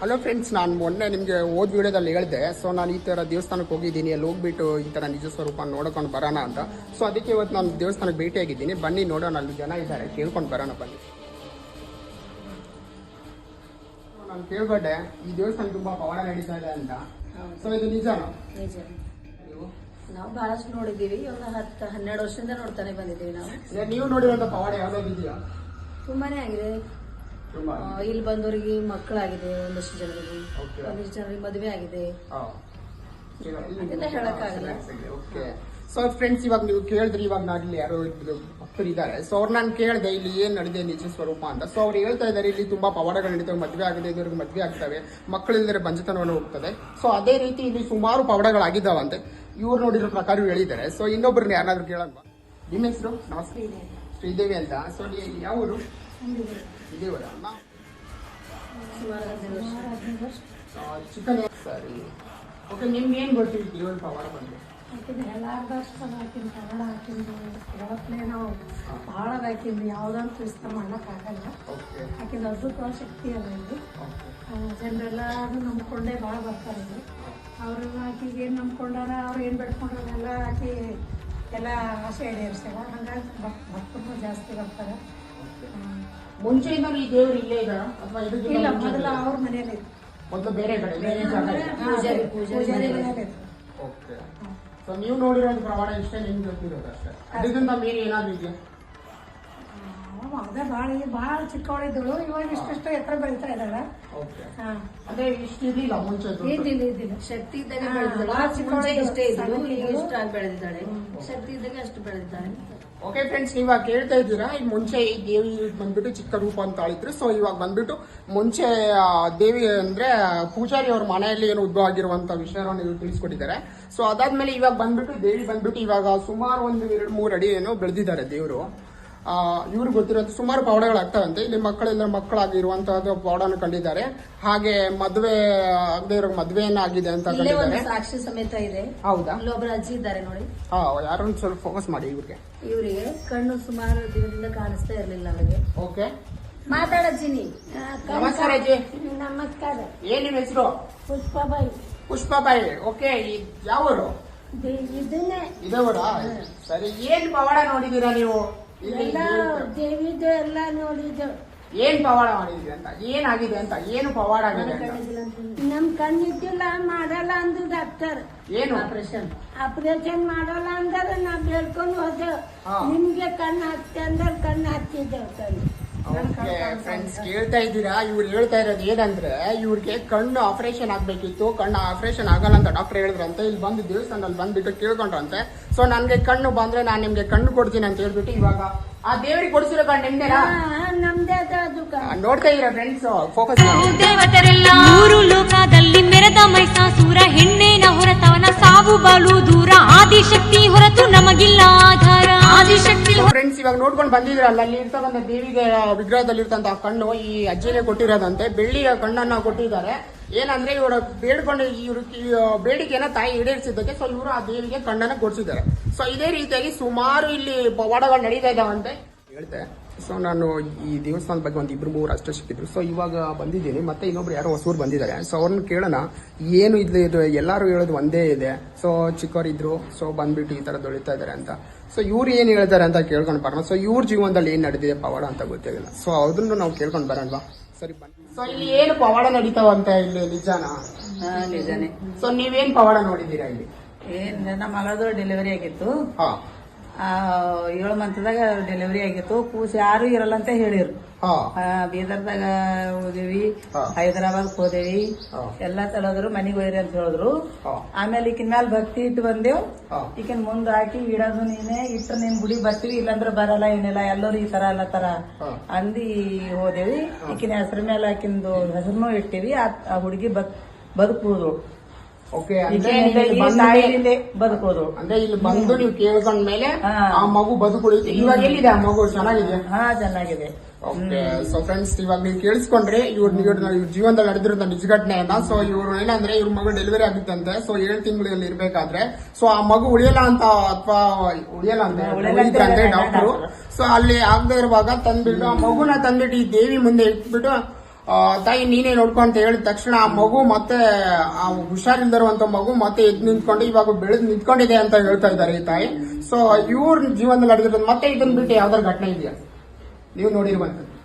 Hello friends ನಾನು ಮೊನ್ನೆ ನಿಮಗೆ ಓದ್ ವಿಡಿಯೋದಲ್ಲಿ ಹೇಳಿದೆ ಸೊ ನಾನು ಈ ಥರ ದೇವಸ್ಥಾನಕ್ಕೆ ಹೋಗಿದ್ದೀನಿ ಅಲ್ಲಿ ಹೋಗ್ಬಿಟ್ಟು ಈ ಥರ ನಿಜ ಸ್ವರೂಪ ನೋಡ್ಕೊಂಡು ಬರೋಣ ಅಂತ. ಸೊ ಅದಕ್ಕೆ ಇವತ್ತು ನಾನು ದೇವಸ್ಥಾನಕ್ಕೆ ಭೇಟಿಯಾಗಿದ್ದೀನಿ. ಬನ್ನಿ ನೋಡೋಣ ಅಲ್ಲಿ ಜನ ಇದ್ದಾರೆ ಕೇಳ್ಕೊಂಡು ಬರೋಣ ಬನ್ನಿ. ನಾನು ಕೇಳ್ಕೊಂಡೆ ಈ ದೇವಸ್ಥಾನ ತುಂಬ ಪವಾಡ ನಡೀತಾ ಇದೆ ಅಂತ. ಸೊ ಇದು ನಿಜನಾ? ನಿಜ. ನೀವು ಬಹಳಷ್ಟು ನೋಡಿದ್ದೀವಿ ಒಂದು ಹತ್ತು ಹನ್ನೆರಡು ವರ್ಷದಿಂದ ನೋಡ್ತಾನೆ ಬಂದಿದ್ದೀವಿ ನಾವು. ನೀವು ನೋಡಿರುವಂಥ ಪವಾಡ ಯಾವ್ದಾಗಿದೆಯಾ ತುಂಬಾನೇ ಆಗಿದೆ. ಇಲ್ಲಿ ಬಂದವರಿಗೆ ಮಕ್ಕಳಾಗಿದೆ ಒಂದಷ್ಟು ಜನರಿಗೆ. ಒಂದಷ್ಟು ಜನರಿಗೆ ಮದುವೆ ಆಗಿದೆ. ಹಾಂ. ಅದೆಲ್ಲ ಹೇಳಕ್ಕಾಗಲ್ಲ. ಓಕೆ ಸೊ ಫ್ರೆಂಡ್ಸ್ ಇವಾಗ ನೀವು ಕೇಳಿದ್ರಿ ಇವಾಗ ನಾನು ಇಲ್ಲಿ ಯಾರೋ ಇಬ್ರು ಭಕ್ತರು ಇದ್ದಾರೆ. ಸೊ ಅವ್ರು ನಾನು ಕೇಳಿದೆ ಇಲ್ಲಿ ಏನು ನಡೆದಿದೆ ನಿಜ ಸ್ವರೂಪ ಅಂತ. ಸೊ ಅವ್ರು ಹೇಳ್ತಾ ಇದ್ದಾರೆ ಇಲ್ಲಿ ತುಂಬ ಪವಾಡಗಳು ನಡೀತವೆ ಮದುವೆ ಆಗಿದೆ ಇದ್ರಿಗೆ ಮದುವೆ ಆಗ್ತವೆ. ಮಕ್ಕಳಿಲ್ಲದೆ ಬಂಜತನವನ್ನು ಹೋಗ್ತದೆ. ಸೊ ಅದೇ ರೀತಿ ಇಲ್ಲಿ ಸುಮಾರು ಪವಾಡಗಳಾಗಿದ್ದಾವಂತೆ. ಇವ್ರು ನೋಡಿರೋ ಪ್ರಕಾರ ಹೇಳಿದ್ದಾರೆ. ಸೊ ಇನ್ನೊಬ್ರನ್ನ ಯಾರಾದ್ರೂ ಕೇಳಲ್ವಾ ನಿಮ್ಮ ಹೆಸರು? ನಮಸ್ತೆ ಶ್ರೀದೇವಿ ಅಂತ. ಸೊ ಯಾವ ಊರು ಸಾರಿ ಚಿಕನ್ ಸರಿ. ಓಕೆ ನಿಮ್ಗೆ ಏನು ಗೊತ್ತು ಈ ದೇವರ ಪವಾಡ ಬಂದು ಕನ್ನಡ ಹಾಕಿದ್ದು ಯಾವತ್ತೇ ನಾವು ಭಾಳ ಹಾಕಿದ್ದು ಯಾವುದಂತೂ ಇಷ್ಟ ಮಾಡೋಕ್ಕಾಗಲ್ಲ ಓಕೆ ಹಾಕಿದ್ದು ಅದ್ಭುತವಾದ ಶಕ್ತಿ ಅದ ಇದು ಓಕೆ ಜನರೆಲ್ಲ ಅದು ನಂಬ್ಕೊಂಡೇ ಭಾಳ ಬರ್ತಾರೆ ಇಲ್ಲಿ. ಅವರೆಲ್ಲ ಆಕಿಗೆ ಏನು ನಂಬ್ಕೊಂಡಾರ ಅವ್ರು ಏನು ಬೆಳ್ಕೊಂಡ್ರ ಎಲ್ಲ ಹಾಕಿ ಎಲ್ಲ ಆಸೆ ಈಡೇರಿಸ್ಯಾರ ಹಂಗಾಗಿ ಭಕ್ ಭಕ್ತರು ಜಾಸ್ತಿ ಬರ್ತಾರೆ. ಹ್ಮ್. ಮುಂಚೆಯಿಂದ ಈ ದೇವರು ಇಲ್ಲೇ ಇದ ಅಥವಾ ಇಲ್ಲ ಮೊದಲ? ಅವ್ರ ಮನೇಲಿ ಮೊದಲು ಬೇರೆ ಕಡೆ ಬೇರೆ ಪೂಜಾರಿ ಪೂಜಾರಿ. ಓಕೆ. ಸೊ ನೀವು ನೋಡಿರೋ ಒಂದು ಪ್ರಮಾಣ ಇಷ್ಟೇ ನಿಮ್ಗೆ ಗೊತ್ತಿರೋದು ಅಷ್ಟೇ. ಅದಕ್ಕಿಂತ ಮೀರಿ ಏನಾದ್ರು ಇದೆಯಾ? ಅದೇ ಭಾಳ ಭಾಳ ಚಿಕ್ಕವಳಿದ್ದಳು. ಇವಾಗ ಇಷ್ಟಿಷ್ಟು ಎತ್ತರ ಬೆಳಿತಾ ಇದ್ದಾಳೆ. ಓಕೆ. ಹಾಂ. ಅದೇ ಇಷ್ಟು ಇದಿಲ್ಲ ಮುಂಚೆ ದೊಡ್ಡ- ಇದ್ದಿಲ್ಲ ಇದ್ದಿಲ್ಲ ಶಕ್ತಿ ಇದ್ದಾಗ ಹಾ, ಬೆಳೆದಿದ್ದಾಳೆ ಭಾಳ ಚಿಕ್ಕವಳು ಮುಂಚೆ ಇಷ್ಟೇ ಇದ್ಲು ಸಣ್ಣ ಈಗ ಇದ್ಲು. ಇಷ್ಟು ಆಗಿ ಬೆಳೆದಿದ್ದಾಳೆ. ಶಕ್ತಿ ಇದ್ದಾಗ ಅಷ್ಟು ಬೆಳೆದಿದ್ದಾಳೆ. ಓಕೆ ಫ್ರೆಂಡ್ಸ್ ಇವಾಗ ಕೇಳ್ತಾ ಇದ್ದೀರಾ? ಈಗ ಮುಂಚೆ ಈ ದೇವಿ ಬಂದ್ಬಿಟ್ಟು ಚಿಕ್ಕ ರೂಪ ಅಂತ ಆಳಿದ್ರು ಸೊ ಇವಾಗ ಬಂದ್ಬಿಟ್ಟು ಮುಂಚೆ ದೇವಿ ಅಂದ್ರೆ ಪೂಜಾರಿ ಅವ್ರ ಮನೆಯಲ್ಲಿ ಏನು ಉದ್ಭವ ಆಗಿರುವಂತ ವಿಷಯವನ್ನು ಇವ್ರು ತಿಳಿಸ್ಕೊಟ್ಟಿದ್ದಾರೆ. ಸೊ ಅದಾದ್ಮೇಲೆ ಇವಾಗ ಬಂದ್ಬಿಟ್ಟು, ದೇವಿ ಬಂದ್ಬಿಟ್ಟು ಇವಾಗ ಸುಮಾರು ಒಂದು ಎರಡು ಮೂರು ಅಡಿ ಏನು ಬೆಳೆದಿದ್ದಾರೆ ದೇವರು. ಇವ್ರಿಗೆ ಗೊತ್ತಿರೋದು ಸುಮಾರು ಪೌಡಗಳಾಗ್ತಾವಂತೆ ಇಲ್ಲಿ ಮಕ್ಕಳೆಲ್ಲ ಮಕ್ಕಳಾಗಿರುವಂತಹದ್ದು ಪವಾಡನ ಕಂಡಿದ್ದಾರೆ. ಹಾಗೆ ಮದುವೆ ಆಗದೆ ಇರೋ ಮದುವೆಯನ್ನ ಆಗಿದೆ ಅಂತ ಕಂಡಿದ್ದಾರೆ. ಸಾಕ್ಷಿ ಸಮೇತ ಇದೆ. ಹೌದಾ? ಅಜ್ಜಿ ಇದ್ದಾರೆ ನೋಡಿ. ಹಾ ಯಾರೊಂದು ಸ್ವಲ್ಪ ಫೋಕಸ್ ಮಾಡಿ ಇವ್ರಿಗೆ. ಇವರಿಗೆ ಕಣ್ಣು ಸುಮಾರು ದಿನದಿಂದ ಕಾಣಿಸ್ತಾ ಇರಲಿಲ್ಲ ಅವರಿಗೆ ಓಕೆ. ಮಾತಾಡಜ್ಜಿನಿ ನಮಸ್ಕಾರ ಅಜ್ಜಿ. ನಮಸ್ಕಾರ. ಏನ್ ನಿಮ್ಮ ಹೆಸರು ಪುಷ್ಪಬಾಯಿ ಪುಷ್ಪಬಾಯಿ. ಓಕೆ ಯಾವ ಊರು ಇದನ್ನೇ. ಇದೇ ಊರಾ ಸರಿ ಏನ್ ಪವಾಡ ನೋಡಿದೀರಾ ನೀವು? ಎಲ್ಲ ದೇವಿದು ಎಲ್ಲ ನೋಡಿದ್ದು. ಏನ್ ಪವಾಡ ಮಾಡಿದ್ರಿ ಅಂತ? ಏನಾಗಿದೆ ಅಂತ? ಏನು ಪವಾಡ ಆಗಿದೆ ನಮ್ ಕಣ್ಣಿದ್ದಿಲ್ಲ ಮಾಡಲ್ಲ ಅಂದ್ರು ಡಾಕ್ಟರ್. ಏನು? ಆಪರೇಷನ್. ಆಪರೇಷನ್ ಮಾಡಲ್ಲ ಅಂದ್ರೆ ನಾ ಬೇಡ್ಕೊಂಡು ಹೋದೆವು. ನಿಮ್ಗೆ ಕಣ್ಣು ಹಾಕ್ತಿ ಅಂದ್ರೆ ಕಣ್ಣು ಹಾಕ್ತಿದ್ದೆ ಕಣ್ಣು. ಓಕೆ ಫ್ರೆಂಡ್ಸ್ ಕೇಳ್ತಾ ಇದ್ದೀರಾ? ಇವ್ರು ಹೇಳ್ತಾ ಇರೋದು ಏನಂದ್ರೆ, ಇವ್ರಿಗೆ ಕಣ್ಣು ಆಪರೇಷನ್ ಆಗ್ಬೇಕಿತ್ತು. ಕಣ್ಣು ಆಪರೇಷನ್ ಆಗಲ್ಲ ಅಂತ ಡಾಕ್ಟರ್ ಹೇಳಿದ್ರಂತೆ. ಇಲ್ಲಿ ಬಂದು ದೇವಸ್ಥಾನದಲ್ಲಿ ಬಂದ್ಬಿಟ್ಟು ಕೇಳ್ಕೊಂಡ್ರಂತೆ. ಸೊ ನನ್ಗೆ ಕಣ್ಣು ಬಂದ್ರೆ ನಾನು ನಿಮ್ಗೆ ಕಣ್ಣು ಕೊಡ್ತೀನಿ ಅಂತ ಹೇಳ್ಬಿಟ್ಟು ಇವಾಗ ಆ ದೇವ್ರಿಗೆ ಕೊಡಿಸಿರೋ ಕಣ್ಣು ನಿಮ್ದೇನಾ? ನಮ್ದೇ ನೋಡ್ತಾ ಫ್ರೆಂಡ್ಸ್ ಫೋಕಸ್ ದೇವತೆರೆಲ್ಲ. ಮೂರು ಲೋಕದಲ್ಲಿ ಮೆರೆದ ಮೈಸಾಸುರ ಹೆಣ್ಣೇನ ಹೊರತವನ ಸಾವು ಬಾಳು ದೂರ. ಆದಿಶಕ್ತಿ ಹೊರತು ನಮಗಿಲ್ಲ ಆಧಾರ. ಆದಿಶಕ್ತಿ ಫ್ರೆಂಡ್ಸ್ ಇವಾಗ ನೋಡ್ಕೊಂಡು ಬಂದಿದ್ರಲ್ಲ ಅಲ್ಲಿ ಇರ್ತಕ್ಕಂಥ ದೇವಿಗೆ ವಿಗ್ರಹದಲ್ಲಿ ಇರ್ತಂತ ಕಣ್ಣು ಈ ಅಜ್ಜಿನೇ ಕೊಟ್ಟಿರೋದಂತೆ. ಬೆಳ್ಳಿಯ ಕಣ್ಣನ್ನ ಕೊಟ್ಟಿದ್ದಾರೆ. ಏನಂದ್ರೆ ಇವರ ಬೇಡ್ಕೊಂಡು ಇವರು ಬೇಡಿಕೆನ ತಾಯಿ ಈಡೇರಿಸಿದ್ದಕ್ಕೆ ಸೊ ಇವರು ಆ ದೇವಿಗೆ ಕಣ್ಣನ್ನ ಕೊಡಿಸಿದ್ದಾರೆ. ಸೊ ಇದೇ ರೀತಿಯಾಗಿ ಸುಮಾರು ಇಲ್ಲಿ ಪವಾಡಗಳು ನಡೀತಾ ಇದಾವಂತೆ ಹೇಳ್ತೆ ಸೊ ನಾನು ಈ ದೇವಸ್ಥಾನದ ಬಗ್ಗೆ ಒಂದು ಇಬ್ಬರು ಮೂರು ಅಷ್ಟೇ ಸಿಕ್ಕಿದ್ರು ಸೊ ಇವಾಗ ಬಂದಿದ್ದೀನಿ. ಮತ್ತೆ ಇನ್ನೊಬ್ರು ಯಾರೋ ಹೊಸೂರು ಬಂದಿದ್ದಾರೆ. ಸೊ ಅವ್ರನ್ನ ಕೇಳೋಣ. ಏನು ಇದು ಇದು ಎಲ್ಲರೂ ಹೇಳೋದು ಒಂದೇ ಇದೆ. ಸೊ ಚಿಕ್ಕವರಿದ್ರು ಸೊ ಬಂದ್ಬಿಟ್ಟು ಈ ತರ ದೊಳಿತಾ ಇದ್ದಾರೆ ಅಂತ. ಸೊ ಇವ್ರು ಏನು ಹೇಳ್ತಾರೆ ಅಂತ ಕೇಳ್ಕೊಂಡು ಬರೋಣ. ಸೊ ಇವ್ರ ಜೀವನದಲ್ಲಿ ಏನು ನಡೆದಿದೆ ಪವಾಡ ಅಂತ ಗೊತ್ತಿಲ್ಲ ಸೊ ಅದನ್ನು ನಾವು ಕೇಳ್ಕೊಂಡು ಬರೋಣವಾ ಸರಿ ಬನ್ನಿ. ಸೊ ಇಲ್ಲಿ ಏನು ಪವಾಡ ನಡೀತಾವಂತ ಇಲ್ಲಿ ನಿಜಾನ? ನಿಜಾನೇ. ಸೊ ನೀವೇನು ಪವಾಡ ನೋಡಿದ್ದೀರಾ ಇಲ್ಲಿ? ಏನು ನಮ್ಮ ಮಗಳದು ಡೆಲಿವರಿ ಆಗಿತ್ತು. ಹಾ. ಏಳು ಮಂತ್ದಾಗ ಡೆಲಿವರಿ ಆಗಿತ್ತು. ಕೂಸ್ ಯಾರು ಇರಲ್ಲ ಅಂತ ಹೇಳಿರು. ಬೀದರ್ದಾಗ ಹೋದೇವಿ. ಹೈದರಾಬಾದ್ ಹೋದೇವಿ. ಎಲ್ಲಾ ತಳದ್ರು ಮನಿಗ್ ಹೋಯ್ರಿ ಅಂತ ಹೇಳಿದ್ರು. ಆಮೇಲೆ ಈಕಿನ ಮ್ಯಾಲ ಭಕ್ತಿ ಇಟ್ಟು ಬಂದೇವ್. ಈಕಿನ ಮುಂದ್ ಹಾಕಿ ಇಡೋದು ನೀನೆ ಇಟ್ರ ನಿನ್ ಗುಡಿ ಬರ್ತೀವಿ ಇಲ್ಲಾಂದ್ರ ಬರಲ್ಲ ಏನಿಲ್ಲ ಎಲ್ಲರೂ ಈ ತರ ಎಲ್ಲ ತರ ಅಂದಿ ಹೋದೇವಿ. ಈಕಿನ ಹೆಸರ ಮೇಲೆ ಆಕಿಂದು ಹೆಸರನ್ನು ಇಟ್ಟಿವಿ. ಆ ಹುಡುಗಿ ಬದ್ ಬದುಕುವುದು ಓಕೆ ಅಂದ್ರೆ ಇಲ್ಲಿ ತಾಯಿಲಿಂದ ಬದುಕೋದು. ಅಂದ್ರೆ ಇಲ್ಲಿ ಬಂದು ನೀವು ಕೇಳ್ಕೊಂಡ್ಮೇಲೆ ಮೇಲೆ ಆ ಮಗು ಬದುಕುಳಿತು ಇವಾಗ ಎಲ್ಲಿದೆ ಆ ಮಗು? ಚೆನ್ನಾಗಿದೆ? ಹಾ ಚೆನ್ನಾಗಿದೆ ಓಕೆ ಸೊ ಫ್ರೆಂಡ್ಸ್ ಇವಾಗ ನೀವು ಕೇಳಿಸ್ಕೊಂಡ್ರೆ ಇವ್ರ ಇವ್ರ ಜೀವನದಲ್ಲಿ ನಡೆದಿರೋ ನಿಜ ಘಟನೆಯನ್ನ ಸೊ ಇವ್ರು ಏನಂದ್ರೆ ಇವ್ರ ಮಗು ಡೆಲಿವರಿ ಆಗುತ್ತಂತೆ. ಸೊ ಏಳು ತಿಂಗಳಲ್ಲಿ ಇರ್ಬೇಕಾದ್ರೆ ಸೊ ಆ ಮಗು ಉಳಿಯಲ್ಲ ಅಂತ ಅಥವಾ ಉಳಿಯಲ್ಲ ಅಂತ ಉಳಿಯಲ್ಲ ಅಂತ ಉಳಿದ್ರಂತೆ ಡಾಕ್ಟರು. Doctor. ಸೊ ಅಲ್ಲಿ ಆಗದೆ ಇರುವಾಗ ತಂದ್ಬಿಟ್ಟು ಆ ಮಗುನ ತಂದ್ಬಿಟ್ಟು ಈ ದೇವಿ ಮುಂದೆ ಇಟ್ಬಿಟ್ಟು ತಾಯಿ ನೀನೇ ನೋಡ್ಕೊ ಅಂತ ಹೇಳಿದ ತಕ್ಷಣ ಆ ಮಗು ಮತ್ತೆ, ಆ ಹುಷಾರಿಲ್ದಿರುವಂತ ಮಗು ಮತ್ತೆ ಎದ್ದು ನಿಂತ್ಕೊಂಡು ಇವಾಗ ಬೆಳೆದು ನಿಂತ್ಕೊಂಡಿದೆ ಅಂತ ಹೇಳ್ತಾ ಇದ್ದಾರೆ ಈ ತಾಯಿ. ಸೊ ಇವ್ರ ಜೀವನದಲ್ಲಿ ನಡೆದಿರೋದು ಮತ್ತೆ ಇದನ್ನ ಬಿಟ್ಟು ಯಾವ್ದಾರು ಘಟನೆ ಇದೆಯಾ? ನೀವು ನೋಡಿರುವಂತದ್ದು.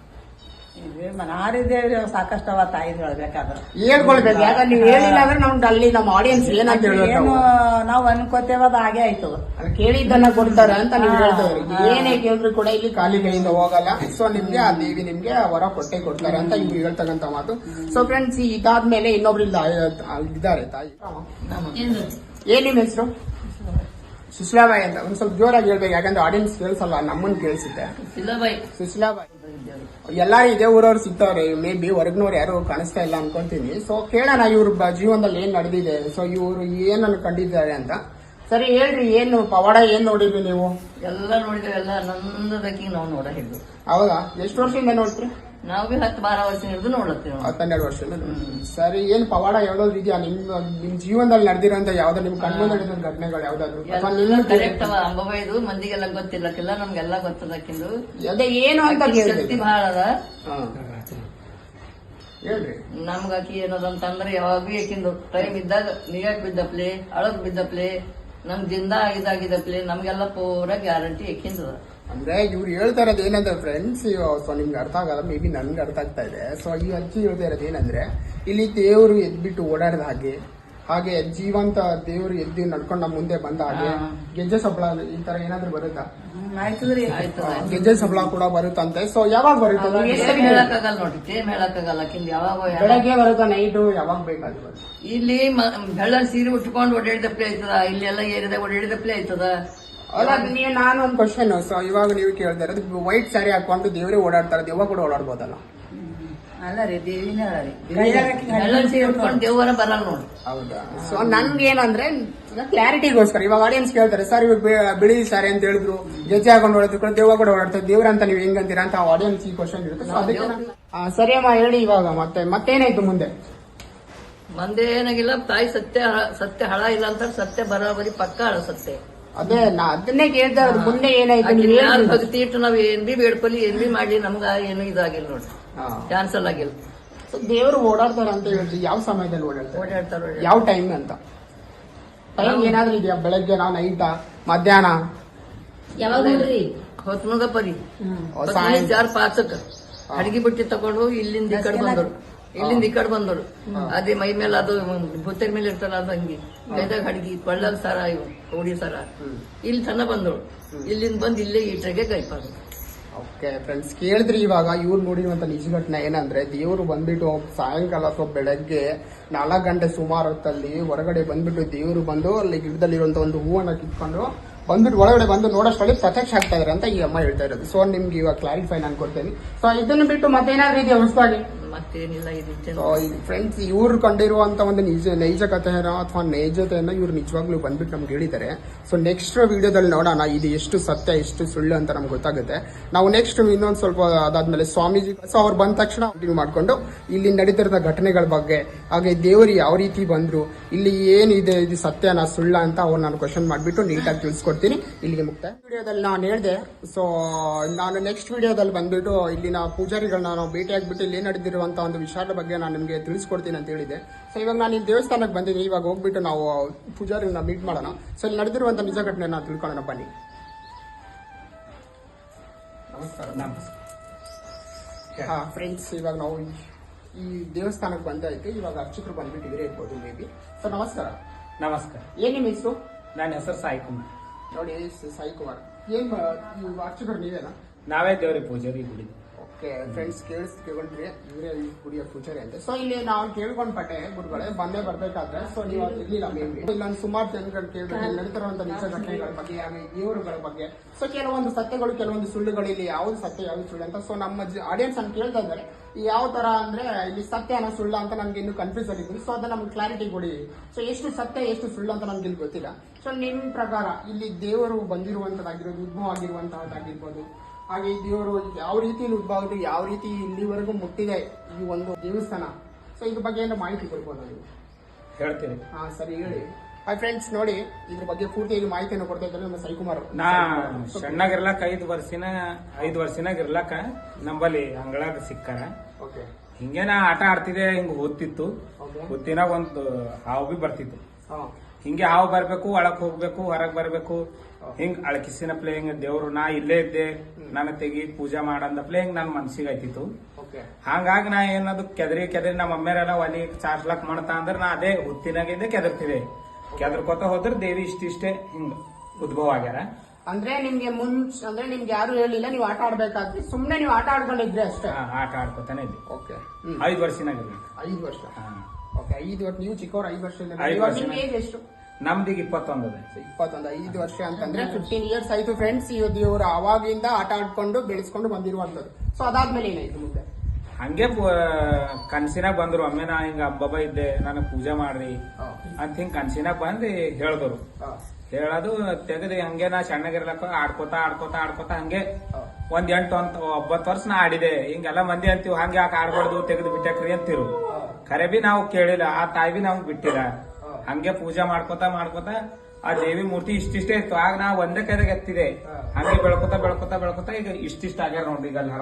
ಇದು ಮನಾರಿದ್ದೇವ್ರಿ ಸಾಕಷ್ಟು ಅವ ತಾಯಿ ಹೇಳ್ಬೇಕಾದ್ರೆ ಹೇಳ್ಕೊಳ್ಬೇಕು. ಯಾಕಂದ್ರೆ ನೀವು ಹೇಳಿಲ್ಲ ಅಂದ್ರೆ ನಮ್ಗೆ ಅಲ್ಲಿ ನಮ್ಮ ಆಡಿಯನ್ಸ್ ಏನಂತ ಏನು ನಾವು? ಅನ್ಕೋತೇವ ಅದ ಹಾಗೆ ಆಯ್ತದ ಅದು ಕೇಳಿದ್ದನ್ನ ಕೊಡ್ತಾರೆ ಅಂತ ನೀವು ಹೇಳ್ತಾ ಇದ್ರಿ ಏನೇ ಕೇಳಿದ್ರು ಕೂಡ ಇಲ್ಲಿ ಖಾಲಿ ಕೈಯಿಂದ ಹೋಗಲ್ಲ. ಸೊ ನಿಮ್ಗೆ ಆ ದೇವಿ ನಿಮ್ಗೆ ವರ ಕೊಟ್ಟೆ ಕೊಡ್ತಾರೆ ಅಂತ ಇವ್ರು ಹೇಳ್ತಕ್ಕಂತ ಮಾತು. ಸೊ ಫ್ರೆಂಡ್ಸ್ ಇದಾದ್ಮೇಲೆ ಇನ್ನೊಬ್ರು ಇದ್ದಾರೆ ತಾಯಿ. ಏನ್ ನಿಮ್ ಹೆಸರು? ಸುಶ್ಲಾಬಾಯಿ ಅಂತ. ಒಂದ್ ಸ್ವಲ್ಪ ಜೋರಾಗಿ ಹೇಳ್ಬೇಕು. ಯಾಕಂದ್ರೆ ಆಡಿಯನ್ಸ್ ಕೇಳಿಸಲ್ಲ ನಮ್ಮನ್ ಕೇಳಿಸುತ್ತೆ ಸುಶ್ಲಾಬಾಯಿ. ಎಲ್ಲಾರು ಇದೇ ಊರವ್ರು ಸಿಗ್ತಾವ್ರೆ. ಮೇ ಬಿ ಹೊರಗ್ನವ್ರು ಯಾರು ಕಾಣಿಸ್ತಾ ಇಲ್ಲ ಅನ್ಕೊಂತೀನಿ. ಸೊ ಕೇಳೋಣ ಇವ್ರ ಜೀವನದಲ್ಲಿ ಏನ್ ನಡೆದಿದೆ. ಸೊ ಇವರು ಏನನ್ನು ಕಂಡಿದ್ದಾರೆ ಅಂತ. ಸರಿ ಹೇಳ್ರಿ ಏನು ಪವಾಡ ಏನ್ ನೋಡಿದ್ರಿ ನೀವು? ಎಲ್ಲ ನೋಡಿದ್ರೆ ಎಲ್ಲ ನಂದಕ್ಕಿ ನಾವು ನೋಡ ಹೇಳಿದ್ವಿ ಹೌದಾ? ಎಷ್ಟು ವರ್ಷದಿಂದ ನೋಡ್ತೀರಿ? ನಾವು ಬಿ ಹತ್ತು ಬಾರ ವರ್ಷ ಹಿಡಿದು ನೋಡ್ಲತ್ತೀವಿ ನಾವು. ಹತ್ತೆರಡು ವರ್ಷದಿಂದ ಸರಿ ಏನ್ ಪವಾಡ ಯಾವ್ದಾದ್ರು ಇದೆಯಾ? ನಿಮ್ ನಿಮ್ ಜೀವನದಲ್ಲಿ ನಡೆದಿರೋಂತ ಯಾವ್ದಾದ್ರು ನಿಮ್ ಕಣ್ಣು ನಡೆದ ಘಟನೆಗಳು ಯಾವ್ದಾದ್ರು? ಕರೆಕ್ಟ್ ಅವ. ಅಂಬಬೈದು ಮಂದಿಗೆಲ್ಲ ಗೊತ್ತಿಲ್ಲ. ನಮ್ಗೆಲ್ಲ ಗೊತ್ತದಕ್ಕಿಂದು ಅದೇ ಏನು ಅಂತ ಶಕ್ತಿ ಬಹಳ ಅದ. ಹೇಳ್ರಿ. ನಮ್ಗ ಆಕಿ ಏನದಂತಂದ್ರೆ ಯಾವಾಗ ಭೀ ಆಕಿಂದು ಟೈಮ್ ಇದ್ದಾಗ ನೀರಾಕ್ ಬಿದ್ದಪ್ಲೆ ಅಳಗ್ ಬಿದ್ದಪ್ಲೆ ನಮ್ ದಿಂದ ಆಗಿದಾಗಿದ್ದಪ್ಲೇ ನಮ್ಗೆಲ್ಲ ಪೂರ ಗ್ಯಾರಂಟಿ ಆಕಿಂದದ ಅಂದ್ರೆ ಇವ್ರು ಹೇಳ್ತಾ ಇರೋದು ಏನಂದ್ರೆ ಫ್ರೆಂಡ್ಸ್ ಸೊ ನಿಮ್ಗೆ ಅರ್ಥ ಆಗಲ್ಲ ಮೇ ಬಿ ನನ್ಗೆ ಅರ್ಥ ಆಗ್ತಾ ಇದೆ. ಸೊ ಈ ಅಜ್ಜಿ ಹೇಳ್ತಾ ಇರೋದು ಏನಂದ್ರೆ ಇಲ್ಲಿ ದೇವರು ಎದ್ಬಿಟ್ಟು ಓಡಾಡಿದ ಹಾಗೆ ಹಾಗೆ ಜೀವಂತ ದೇವರು ಎದ್ದು ನಡ್ಕೊಂಡು ನಮ್ಮ ಮುಂದೆ ಬಂದ ಹಾಗೆ. ಗೆಜ್ಜೆ ಸಬಳ ಈ ತರ ಏನಾದ್ರು ಬರುತ್ತಾ? ಆಯ್ತದ ಗೆಜ್ಜೆ ಸಬಳ ಕೂಡ ಬರುತ್ತಂತೆ. ಸೊ ಯಾವಾಗ ಬರುತ್ತೆ? ಬೆಳಗ್ಗೆ ಬರುತ್ತಾ ನೈಟು ಯಾವಾಗ ಬೇಕಾದ್ರು ಇಲ್ಲಿ ಬೆಳ್ಳ ಸೀರೆ ಉಟ್ಕೊಂಡು ಓಡಾಡಿದಪ್ಲೆ ಆಯ್ತದ? ಇಲ್ಲಿ ಎಲ್ಲ ಓಡಾಡಿದ ಪ್ಲೇ ಆಯ್ತದ? ಅಲ್ಲ ನೀವು ನಾನು ಒಂದು ಕ್ವಶನ್ ಸೊ ಇವಾಗ ನೀವು ಕೇಳ್ತಾ ಇರೋದು ವೈಟ್ ಸ್ಯಾರಿ ಹಾಕೊಂಡು ದೇವರೇ ಓಡಾಡ್ತಾರೆ ದೇವ ಕೂಡ ಓಡಾಡ್ಬೋದಲ್ಲ? ಅಲ್ಲ ರೀ ದೇವಿನೇ ದೇವರ ಬರಲ್ಲ ನೋಡ್ರಿ ಹೌದಾ? ಸೊ ನನ್ಗೇನಂದ್ರೆ ಕ್ಲಾರಿಟಿಗೋಸ್ಕರ ಇವಾಗ ಆಡಿಯನ್ಸ್ ಕೇಳ್ತಾರೆ ಸರ್ ಇವಾಗ ಬಿಳಿ ಸಾರಿ ಅಂತ ಹೇಳಿದ್ರು ಗೆಜ್ಜೆ ಹಾಕೊಂಡು ಓಡಾಡ್ತಾರೆ ಕೂಡ ದೇವ ಕೂಡ ಓಡಾಡ್ತಾರೆ ದೇವ್ರ ಅಂತ ನೀವು ಹೆಂಗಂತೀರಾ ಅಂತ ಆಡಿಯನ್ಸ್ ಈ ಕ್ವಶನ್ ಇರುತ್ತೆ ಸರಿ ಅಮ್ಮ ಹೇಳಿ ಇವಾಗ ಮತ್ತೆ ಮತ್ತೇನಾಯ್ತು ಮುಂದೆ? ಮುಂದೆ ಏನಾಗಿಲ್ಲ ತಾಯಿ ಸತ್ಯ ಸತ್ಯ ಹಳ ಇಲ್ಲ ಅಂತ ಸತ್ಯ ಬರೋಬರಿ ಪಕ್ಕ ಹಳ ಸತ್ಯ ಅದೇ ನಾ ಅದನ್ನೇ ಕೇಳ್ತಾ ಇರೋದು ಮುಂದೆ ಏನಾಯ್ತು ನೀವು ಮ್ಯಾಲ್ ಹೇಳಿ. ಭಕ್ತಿ ಇಟ್ಟು ನಾವ್ ಏನ್ ಬಿ ಬೇಡ್ಕೊಲಿ ಏನ್ ಬಿ ಮಾಡ್ಲಿ ನಮ್ಗ ಏನು ಇದಾಗಿಲ್ಲ ನೋಡ್ರಿ. ಕ್ಯಾನ್ಸಲ್ ಆಗಿಲ್ಲ. ದೇವರು ಓಡಾಡ್ತಾರ ಅಂತ ಹೇಳ್ತೀವಿ ಯಾವ ಸಮಯದಲ್ಲಿ ಓಡಾಡ್ತಾರೆ? ಓಡಾಡ್ತಾರ ಯಾವ ಟೈಮ್ ಅಂತ? ಟೈಮ್ ಏನಾದ್ರೂ ಇದೆಯಾ? ಬೆಳಗ್ಗೆ ನಾ ನೈಟಾ ಮಧ್ಯಾಹ್ನ? ಯಾವಾಗ ನೋಡ್ರಿ? ಪರಿ ಸಾಯಂ- ಚಾರ್ ಪಾಚಕ್ ಅಡಿಗೆ ಬುಟ್ಟಿ ತಗೊಂಡು ಇಲ್ಲಿಂದ ಈ ಕಡೆ ಬಂದಳು ಇಲ್ಲಿಂದ ಈ ಕಡೆ ಬಂದಳು. ಅದೇ ಮೈ ಮೇಲೆ ಅದು ಭೂತರ್ ಮೇಲೆ ಇರ್ತಲ್ಲ ಅದು ಹಂಗಿ. ಕೈದಾಗ ಅಡಿಗೆ ಕೊಳ್ಳಲ್ ಸರ ಇವು ಕೋಡಿ ಸರ. ಇಲ್ಲಿ ತನ ಬಂದಳು. ಇಲ್ಲಿಂದ ಬಂದು ಇಲ್ಲೇ ಈಟ್ರೆಗೆ ಕೈಪಾದ ಓಕೆ ಫ್ರೆಂಡ್ಸ್ ಕೇಳಿದ್ರಿ ಇವಾಗ ಇವ್ರು ನೋಡಿರುವಂತ ನಿಜ ಘಟನೆ ಏನಂದ್ರೆ ದೇವರು ಬಂದ್ಬಿಟ್ಟು ಸಾಯಂಕಾಲ ಅಥವಾ ಬೆಳಗ್ಗೆ ನಾಲ್ಕು ಗಂಟೆ ಸುಮಾರು ಹೊತ್ತಲ್ಲಿ ಹೊರಗಡೆ ಬಂದ್ಬಿಟ್ಟು ದೇವರು ಬಂದು ಅಲ್ಲಿ ಗಿಡದಲ್ಲಿರುವಂತ ಒಂದು ಹೂವನ್ನ ಕಿತ್ಕೊಂಡು ಬಂದ್ಬಿಟ್ಟು ಒಳಗಡೆ ಬಂದು ನೋಡೋಷ್ಟರಲ್ಲಿ ಪ್ರತ್ಯಕ್ಷ ಆಗ್ತಾ ಇದಾರೆ ಅಂತ ಈ ಅಮ್ಮ ಹೇಳ್ತಾ ಇರೋದು. ಸೊ ನಿಮ್ಗೆ ಇವಾಗ ಕ್ಲಾರಿಫೈ ನಾನು ಕೊಡ್ತೇನೆ. ಸೊ ಇದನ್ನು ಬಿಟ್ಟು ಮತ್ತೇನಾದ್ರೂ ಇದೆಯಾ ಹೊಸದಾಗಿ ಮತ್ತೇನಿಲ್ಲ ಸೊ ಫ್ರೆಂಡ್ಸ್ ಇವ್ರು ಕಂಡಿರುವಂತ ಒಂದು ನಿಜ ನೈಜ ಕಥೆನ ಅಥವಾ ನೈಜತೆಯನ್ನ ಇವ್ರು ನಿಜವಾಗ್ಲೂ ಬಂದ್ಬಿಟ್ಟು ನಮ್ಗೆ ಹೇಳಿದ್ದಾರೆ. ಸೊ ನೆಕ್ಸ್ಟ್ ವಿಡಿಯೋದಲ್ಲಿ ನೋಡೋಣ ಇದು ಎಷ್ಟು ಸತ್ಯ ಎಷ್ಟು ಸುಳ್ಳು ಅಂತ ನಮ್ಗೆ ಗೊತ್ತಾಗುತ್ತೆ. ನಾವು ನೆಕ್ಸ್ಟ್ ಇನ್ನೊಂದು ಸ್ವಲ್ಪ ಅದಾದ್ಮೇಲೆ ಸ್ವಾಮೀಜಿ ಸೊ ಅವ್ರು ಬಂದ ತಕ್ಷಣ ಕಂಟಿನ್ಯೂ ಮಾಡಿಕೊಂಡು ಇಲ್ಲಿ ನಡೀತಿರೋ ಘಟನೆಗಳ ಬಗ್ಗೆ ಹಾಗೆ ದೇವರು ಯಾವ ರೀತಿ ಬಂದ್ರು ಇಲ್ಲಿ ಏನಿದೆ ಇದು ಸತ್ಯನ ಸುಳ್ಳ ಅಂತ ಅವ್ರು ನಾನು ಕ್ವಶನ್ ಮಾಡಿಬಿಟ್ಟು ನೀಟಾಗಿ ತಿಳಿಸ್ಕೊಡ್ತೀನಿ. ಇಲ್ಲಿಗೆ ಮುಕ್ತಾಯ ವಿಡಿಯೋದಲ್ಲಿ ನಾನು ಹೇಳಿದೆ ಸೊ ನಾನು ನೆಕ್ಸ್ಟ್ ವಿಡಿಯೋದಲ್ಲಿ ಬಂದ್ಬಿಟ್ಟು ಇಲ್ಲಿನ ಪೂಜಾರಿಗಳನ್ನ ನಾವು ಭೇಟಿ ಆಗ್ಬಿಟ್ಟು ಇಲ್ಲಿ ನಡೆದಿರುವಂತ ಒಂದು ವಿಚಾರದ ಬಗ್ಗೆ ನಾನು ನಿಮಗೆ ತಿಳಿಸ್ಕೊಡ್ತೀನಿ ಅಂತ ಹೇಳಿದೆ. ಸೊ ಇವಾಗ ನಾನು ಈ ದೇವಸ್ಥಾನಕ್ಕೆ ಬಂದಿದ್ದೀನಿ. ಇವಾಗ ಹೋಗ್ಬಿಟ್ಟು ನಾವು ಪೂಜಾರಿನ ಮೀಟ್ ಮಾಡೋಣ. ಸೊ ಇಲ್ಲಿ ನಡೆದಿರುವಂತ ನಿಜ ಘಟನೆ ನಾನು ತಿಳ್ಕೊಳ್ಳೋಣ ಬನ್ನಿ. ನಮಸ್ಕಾರ ಹಾ ಫ್ರೆಂಡ್ಸ್ ಇವಾಗ ನಾವು ಈ- ದೇವಸ್ಥಾನಕ್ಕೆ ಬಂದಾಯ್ತು ಇವಾಗ ಅರ್ಚಕರು ಬಂದ್ಬಿಟ್ಟಿದ್ರೆ ಇರ್ಬೋದು ಮೇ ಬಿ ಸೊ ನಮಸ್ಕಾರ. ನಮಸ್ಕಾರ. ಏನ್ ನಿಮ್ಮ ಹೆಸರು? ನನ್ನ ಹೆಸರು ಸಾಯಿ ಕುಮಾರ್. ನೋಡಿ ಸಾಯಿ ಕುಮಾರ್. ಏನ್ ಅರ್ಚಕರು ನೀವೇನಾ? ನಾವೇ ದೇವ್ರಿ ಪೂಜಾರಿ ಗುಡಿ. ಓಕೆ ಫ್ರೆಂಡ್ಸ್ ಕೇಳಿಸ್ ತಗೊಂಡ್ರಿ ಇವರೇ ಕುಡಿಯೋ ಫ್ಯೂಚರ್ ಅಂತ. ಸೊ ಇಲ್ಲಿ ನಾವು ಕೇಳ್ಕೊಂಡ್ ಪಟ್ಟೆ, ಗುರುಗಳೇ, ಬಂದೇ ಬರ್ಬೇಕಾದ್ರೆ. ಸೊ ನೀವು ಇರ್ಲಿಲ್ಲ ಇಲ್ಲಿ ನಾನು ಸುಮಾರು ಜನಗಳು ಕೇಳಿದ್ರೆ ಇಲ್ಲಿ ನಡೀತಿರುವಂತ ನಿಜ ಘಟನೆಗಳ ಬಗ್ಗೆ ಆಮೇಲೆ ದೇವರುಗಳ ಬಗ್ಗೆ. ಸೊ ಕೆಲವೊಂದು ಸತ್ಯಗಳು, ಕೆಲವೊಂದು ಸುಳ್ಳುಗಳು ಇಲ್ಲಿ ಯಾವ್ದು ಸತ್ಯ, ಯಾವ್ದು ಸುಳ್ಳು ಅಂತ. ಸೊ ನಮ್ಮ ಆಡಿಯನ್ಸ್ ಅನ್ನು ಕೇಳ್ತಾ ಇದ್ದಾರೆ. ಯಾವ ತರ ಅಂದ್ರೆ, ಇಲ್ಲಿ ಸತ್ಯ ಅನ್ನೋ ಸುಳ್ಳು ಅಂತ ನಮ್ಗೆ ಇನ್ನು ಕನ್ಫ್ಯೂಸ್ ಆಗಿದ್ದೀನಿ. ಸೊ ಅದನ್ನ ನಮ್ಗೆ ಕ್ಲಾರಿಟಿ ಕೊಡಿ. ಸೊ ಎಷ್ಟು ಸತ್ಯ, ಎಷ್ಟು ಸುಳ್ಳು ಅಂತ ನಮ್ಗೆ ಇಲ್ಲಿ ಗೊತ್ತಿಲ್ಲ. ಸೊ ನಿಮ್ ಪ್ರಕಾರ ಇಲ್ಲಿ ದೇವರು ಬಂದಿರುವಂತದ್ದಾಗಿರೋದು ಉದ್ಭವ ಆಗಿರುವಂತಹದ್ದಾಗಿರ್ಬೋದು ಹಾಗೆ ಈ ದೇವರು ಯಾವ ರೀತಿ ಉದ್ಭವ ಯಾವ ರೀತಿ ಇಲ್ಲಿವರೆಗೂ ಮುಟ್ಟಿದೆ ಈ ಒಂದು ದೇವಸ್ಥಾನ. ಸೊ ಇದ್ರ ಬಗ್ಗೆ ಏನು ಮಾಹಿತಿ ಕೊಡ್ಬೋದು ನೀವು. ಹೇಳ್ತೀನಿ. ಹಾ ಸರಿ ಹೇಳಿ. ಹಾಯ್ ಫ್ರೆಂಡ್ಸ್ ನೋಡಿ ಇದ್ರ ಬಗ್ಗೆ ಪೂರ್ತಿಯಾಗಿ ಮಾಹಿತಿಯನ್ನು ಕೊಡ್ತಾ ಇದ್ದಾರೆ ನಮ್ಮ ಸೈಕುಮಾರ್ ನಾ ಸಣ್ಣಗಿರ್ಲಕ್ಕ ಐದು ವರ್ಷಿನ ಐದು ವರ್ಷಿನಾಗ ಇರ್ಲಕ್ಕ ನಂಬಲ್ಲಿ ಅಂಗಳಾಗ ಸಿಕ್ಕಾರ. ಓಕೆ ಹಿಂಗೆ ನಾ ಆಟ ಆಡ್ತಿದ್ದೆ ಹಿಂಗ್ ಓದ್ತಿತ್ತು. Okay. ಒಂದು ಹಾವು ಬಿ ಬರ್ತಿತ್ತು. ಹಾ. ಹಿಂಗೆ ಹಾವು ಬರ್ಬೇಕು ಒಳಕ್ ಹೋಗ್ಬೇಕು ಹೊರಗ್ ಬರ್ಬೇಕು. ಹಿಂಗ್ ಅಳಕಿಸಿನ ಪ್ಲೇಯಿಂಗ್ ದೇವರು ನಾ ಇಲ್ಲೇ ಇದ್ದೆ ನನ್ನ ತೆಗಿ ಪೂಜೆ ಮಾಡಂದ ಪ್ಲೇಯಿಂಗ್ ನನ್ ಮನ್ಸಿಗೆ ಆಯ್ತಿತ್ತು. ಹಂಗಾಗಿ ನಾ ಏನದು ಕೆದರಿ ಕೆದರಿ ನಮ್ಮ ಅಮ್ಮೆರೆಲ್ಲ ಒಲಿ ಚಾರ್ಸ್ಲಾಕ್ ಮಾಡ್ತಾ ಅಂದ್ರೆ ನಾ ಅದೇ ಹುತ್ತಿನಾಗಿದ್ದೆ ಕೆದರ್ತಿದೆ ಕೆದರ್ಕೋತ ಹೋದ್ರೆ ದೇವಿ ಇಷ್ಟಿಷ್ಟೇ ಹಿಂಗ್ ಉದ್ಭವ ಆಗ್ಯಾರ. ಅಂದ್ರೆ ನಿಮ್ಗೆ ಮುಂಚ್ ಅಂದ್ರೆ ನಿಮ್ಗೆ ಯಾರು ಹೇಳಿಲ್ಲ ನೀವು ಆಟ ಆಡ್ಬೇಕಾದ್ರೆ ಸುಮ್ನೆ ನೀವು ಆಟ ಆಡ್ಕೊಂಡಿದ್ರೆ ಅಷ್ಟೇ. ಆಟ ಆಡ್ಕೊತಾನೆ ಇದ್ದೆ. ಓಕೆ ವರ್ಷ ವರ್ಷನಾಗಿರ್ಲಿ ಐದು ವರ್ಷ. ಓಕೆ ಐದು ವರ್ಷ ನೀವು ಚಿಕ್ಕವ್ರು ಐದು ವರ್ಷ ಐದು ವರ್ಷ. ಎಷ್ಟು? ನಮ್ದೀಗ ಇಪ್ಪತ್ತೊಂದು ಇಪ್ಪತ್ತೊಂದು ಐದು ವರ್ಷ ಅಂತಂದ್ರೆ ಫಿಫ್ಟೀನ್ ಇಯರ್ಸ್ ಆಯ್ತು ಫ್ರೆಂಡ್ಸ್ ಇವರು ಅವಾಗಿಂದ ಆಟ ಆಡ್ಕೊಂಡು ಬೆಳೆಸ್ಕೊಂಡು ಬಂದಿರುವಂತದ್ದು ಸೊ ಅದಾದ್ಮೇಲೆ ಏನಾಯ್ತು ಮುಂದೆ ಹಂಗೆ ಕನ್ಸಿನಾಗ ಬಂದ್ರು. ಒಮ್ಮೆ ನಾ ಹಿಂಗ ಹಬ್ಬಬ್ಬ ಇದ್ದೆ ನನಗೆ ಪೂಜೆ ಮಾಡ್ರಿ. ಅಂತ ಹಿಂಗ ಕನ್ಸಿನಾಗ ಬಂದು ಹೇಳಿದ್ರು ಹೇಳೋದು ತೆಗೆದು ಹಂಗೆ ನಾ ಸಣ್ಣಗಿರ್ಲಕ್ಕ ಆಡ್ಕೋತ ಆಡ್ಕೋತ ಆಡ್ಕೋತ ಹಂಗೆ ಒಂದ್ ಎಂಟು ಅಂತ ಒಬ್ಬತ್ತು ವರ್ಷ ನಾ ಆಡಿದೆ. ಹಿಂಗೆಲ್ಲ ಮಂದಿ ಅಂತೀವಿ ಹಂಗೆ ಯಾಕೆ ಆಡ್ಬಾರ್ದು ತೆಗೆದು ಬಿಟ್ಟಾಕ್ರಿ ಅಂತಿರು. ಖರೆ ಬಿ ನಾವು ಕೇಳಿಲ್ಲ ಆ ತಾಯಿ ಬಿ ನಮ್ಗೆ ಬಿಟ್ಟಿಲ್ಲ. ಹಂಗೆ ಪೂಜೆ ಮಾಡ್ಕೋತಾ ಮಾಡ್ಕೋತಾ ಆ ದೇವಿ ಮೂರ್ತಿ ಇಷ್ಟಿಷ್ಟೇ ಇತ್ತು. ಆಗ ನಾ ಒಂದೇ ಕೈದಾಗ ಎತ್ತಿದೆ. ಹಂಗೆ ಬೆಳ್ಕೊತಾ ಬೆಳ್ಕೊತ ಬೆಳ್ಕೊತ ಈಗ ಇಷ್ಟಿಷ್ಟ ಆಗ್ಯಾರ ನೋಡ್ರಿ ಈಗ ಅಲ್ಲಿ ಹರ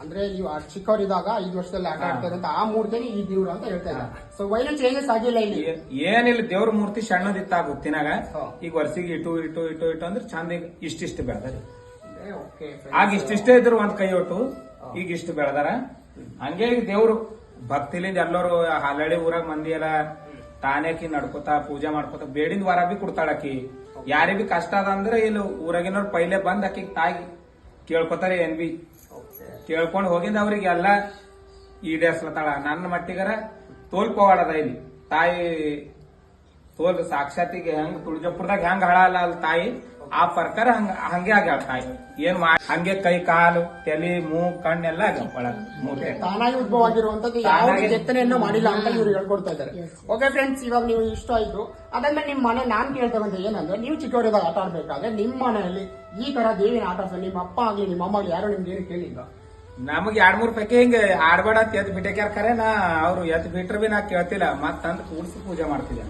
ಅಂದ್ರೆ ನೀವು ಆ ಚಿಕ್ಕವರಿದ್ದಾಗ ಐದು ವರ್ಷದಲ್ಲಿ ಆಟ ಆಡ್ತಾರೆ ಅಂತ ಆ ಮೂರ್ತಿ ಈ ದೇವ್ರು ಅಂತ ಹೇಳ್ತಾರೆ ಸೊ ವೈನ ಚೇಂಜಸ್ ಆಗಿಲ್ಲ ಇಲ್ಲಿ? ಏನಿಲ್ಲ ದೇವ್ರ ಮೂರ್ತಿ ಸಣ್ಣದಿತ್ತ ಗುತ್ತಿನಾಗ. ಹಾ. ಈಗ ವರ್ಷಿಗೆ ಇಟ್ಟು ಇಟ್ಟು ಇಟ್ಟು ಇಟ್ಟು ಅಂದ್ರೆ ಚಂದ ಈಗ ಇಷ್ಟಿಷ್ಟು ಬೆಳೆದಾರ. ಓಕೆ ಆಗ ಇಷ್ಟಿಷ್ಟೇ ಇದ್ರು ಒಂದ್ ಕೈ ಒಟ್ಟು. ಈಗ ಇಷ್ಟು ಬೆಳೆದಾರ. ಹಂಗೆ ಈಗ ದೇವ್ರು ಭಕ್ತಿಲಿಂದ ಎಲ್ಲರೂ ಹಲಳಿ ಊರಾಗ ಮಂದಿ ಎಲ್ಲ ತಾನೇಕಿ ನಡ್ಕೋತಾ, ಪೂಜೆ ಮಾಡ್ಕೋತಾ, ಬೇಡಿನ ವಾರ ಬಿ ಕೊಡ್ತಾಳಕಿ ಯಾರಿಗ್ ಬಿ ಕಷ್ಟ ಅದ ಅಂದ್ರೆ ಇಲ್ಲಿ ಊರಾಗಿನವ್ರು ಪೈಲೆ ಬಂದ್ ಆಕಿ ತಾಯಿ ಕೇಳ್ಕೊತಾರೆ ಏನ್ ಬಿ ಕೇಳ್ಕೊಂಡು ಹೋಗಿಂದ ಅವ್ರಿಗೆ ಎಲ್ಲ ಈಡೇರ್ಸ್ಲತ್ತಾಳ. ನನ್ನ ಮಟ್ಟಿಗರ ತೋಲ್ ಇಲ್ಲಿ. ತಾಯಿ ತೋಲ್ ಸಾಕ್ಷಾತಿಗೆ ಹೆಂಗ್ ತುಳಜಪುರದಾಗ ಹೆಂಗ್ ಹಳಲ್ಲ ಅಲ್ಲಿ ತಾಯಿ? ಆ ಪ್ರಕಾರ ಹಂಗ ಹಂಗೆ ಆಗ್ಯಾಳ ತಾಯಿ. ಏನ್ ಮಾ ಹಂಗೆ ಕೈ ಕಾಲು ತಲೆ ಮೂ ಕಣ್ಣೆಲ್ಲ ಆಗ್ಯಾವ ತಾನಾಗಿ ಉದ್ಭವ ಆಗಿರುವಂತದ್ದು ಯಾವ ತಾನಾಗಿ- ಕೆತ್ತನೆಯನ್ನು ಮಾಡಿಲ್ಲ ಅಂತ ಇವ್ರು ಹೇಳ್ಕೊಡ್ತಾ ಇದ್ದಾರೆ. ಓಕೆ ಫ್ರೆಂಡ್ಸ್ ಇವಾಗ ನೀವು ಇಷ್ಟ ಆಯ್ತು. ಅದನ್ನ ನಿಮ್ ಮನೆ ನಾನ್ ಕೇಳ್ತಾ ಬಂದೆ ಏನಂದ್ರೆ ನೀವು ಚಿಕ್ಕವರಿದಾಗ ಆಟ ಆಡ್ಬೇಕಾದ್ರೆ ನಿಮ್ಮ ಮನೆಯಲ್ಲಿ ಈ ತರ ದೇವಿನ ಆಟ ನಿಮ್ ನಿಮ್ಮ ಅಪ್ಪ ಆಗ್ಲಿ ನಿಮ್ಮ ಅಮ್ಮ ಆಗ್ಲಿ ಯಾರು ನಿಮ್ಗೆ ಏನು ಕೇಳಿಲ್ಲ? ನಮಗೆ ಎರಡ್ ಮೂರ್ ಪೈಕಿ ಹಿಂಗ ಆಡ್ಬೇಡ ಅಂತ ಎದ್ ಬಿಟ್ಟಕ್ಯಾರ ಖರೆ ನಾ ಅವ್ರು ಎದ್ ಬಿಟ್ರ ಬಿ ನಾ ಕೇಳ್ತಿಲ್ಲ. ಮತ್ತಂದ್ ಕೂಡ್ಸಿ ಪೂಜೆ ಮಾಡ್ತಿದ್ದೆ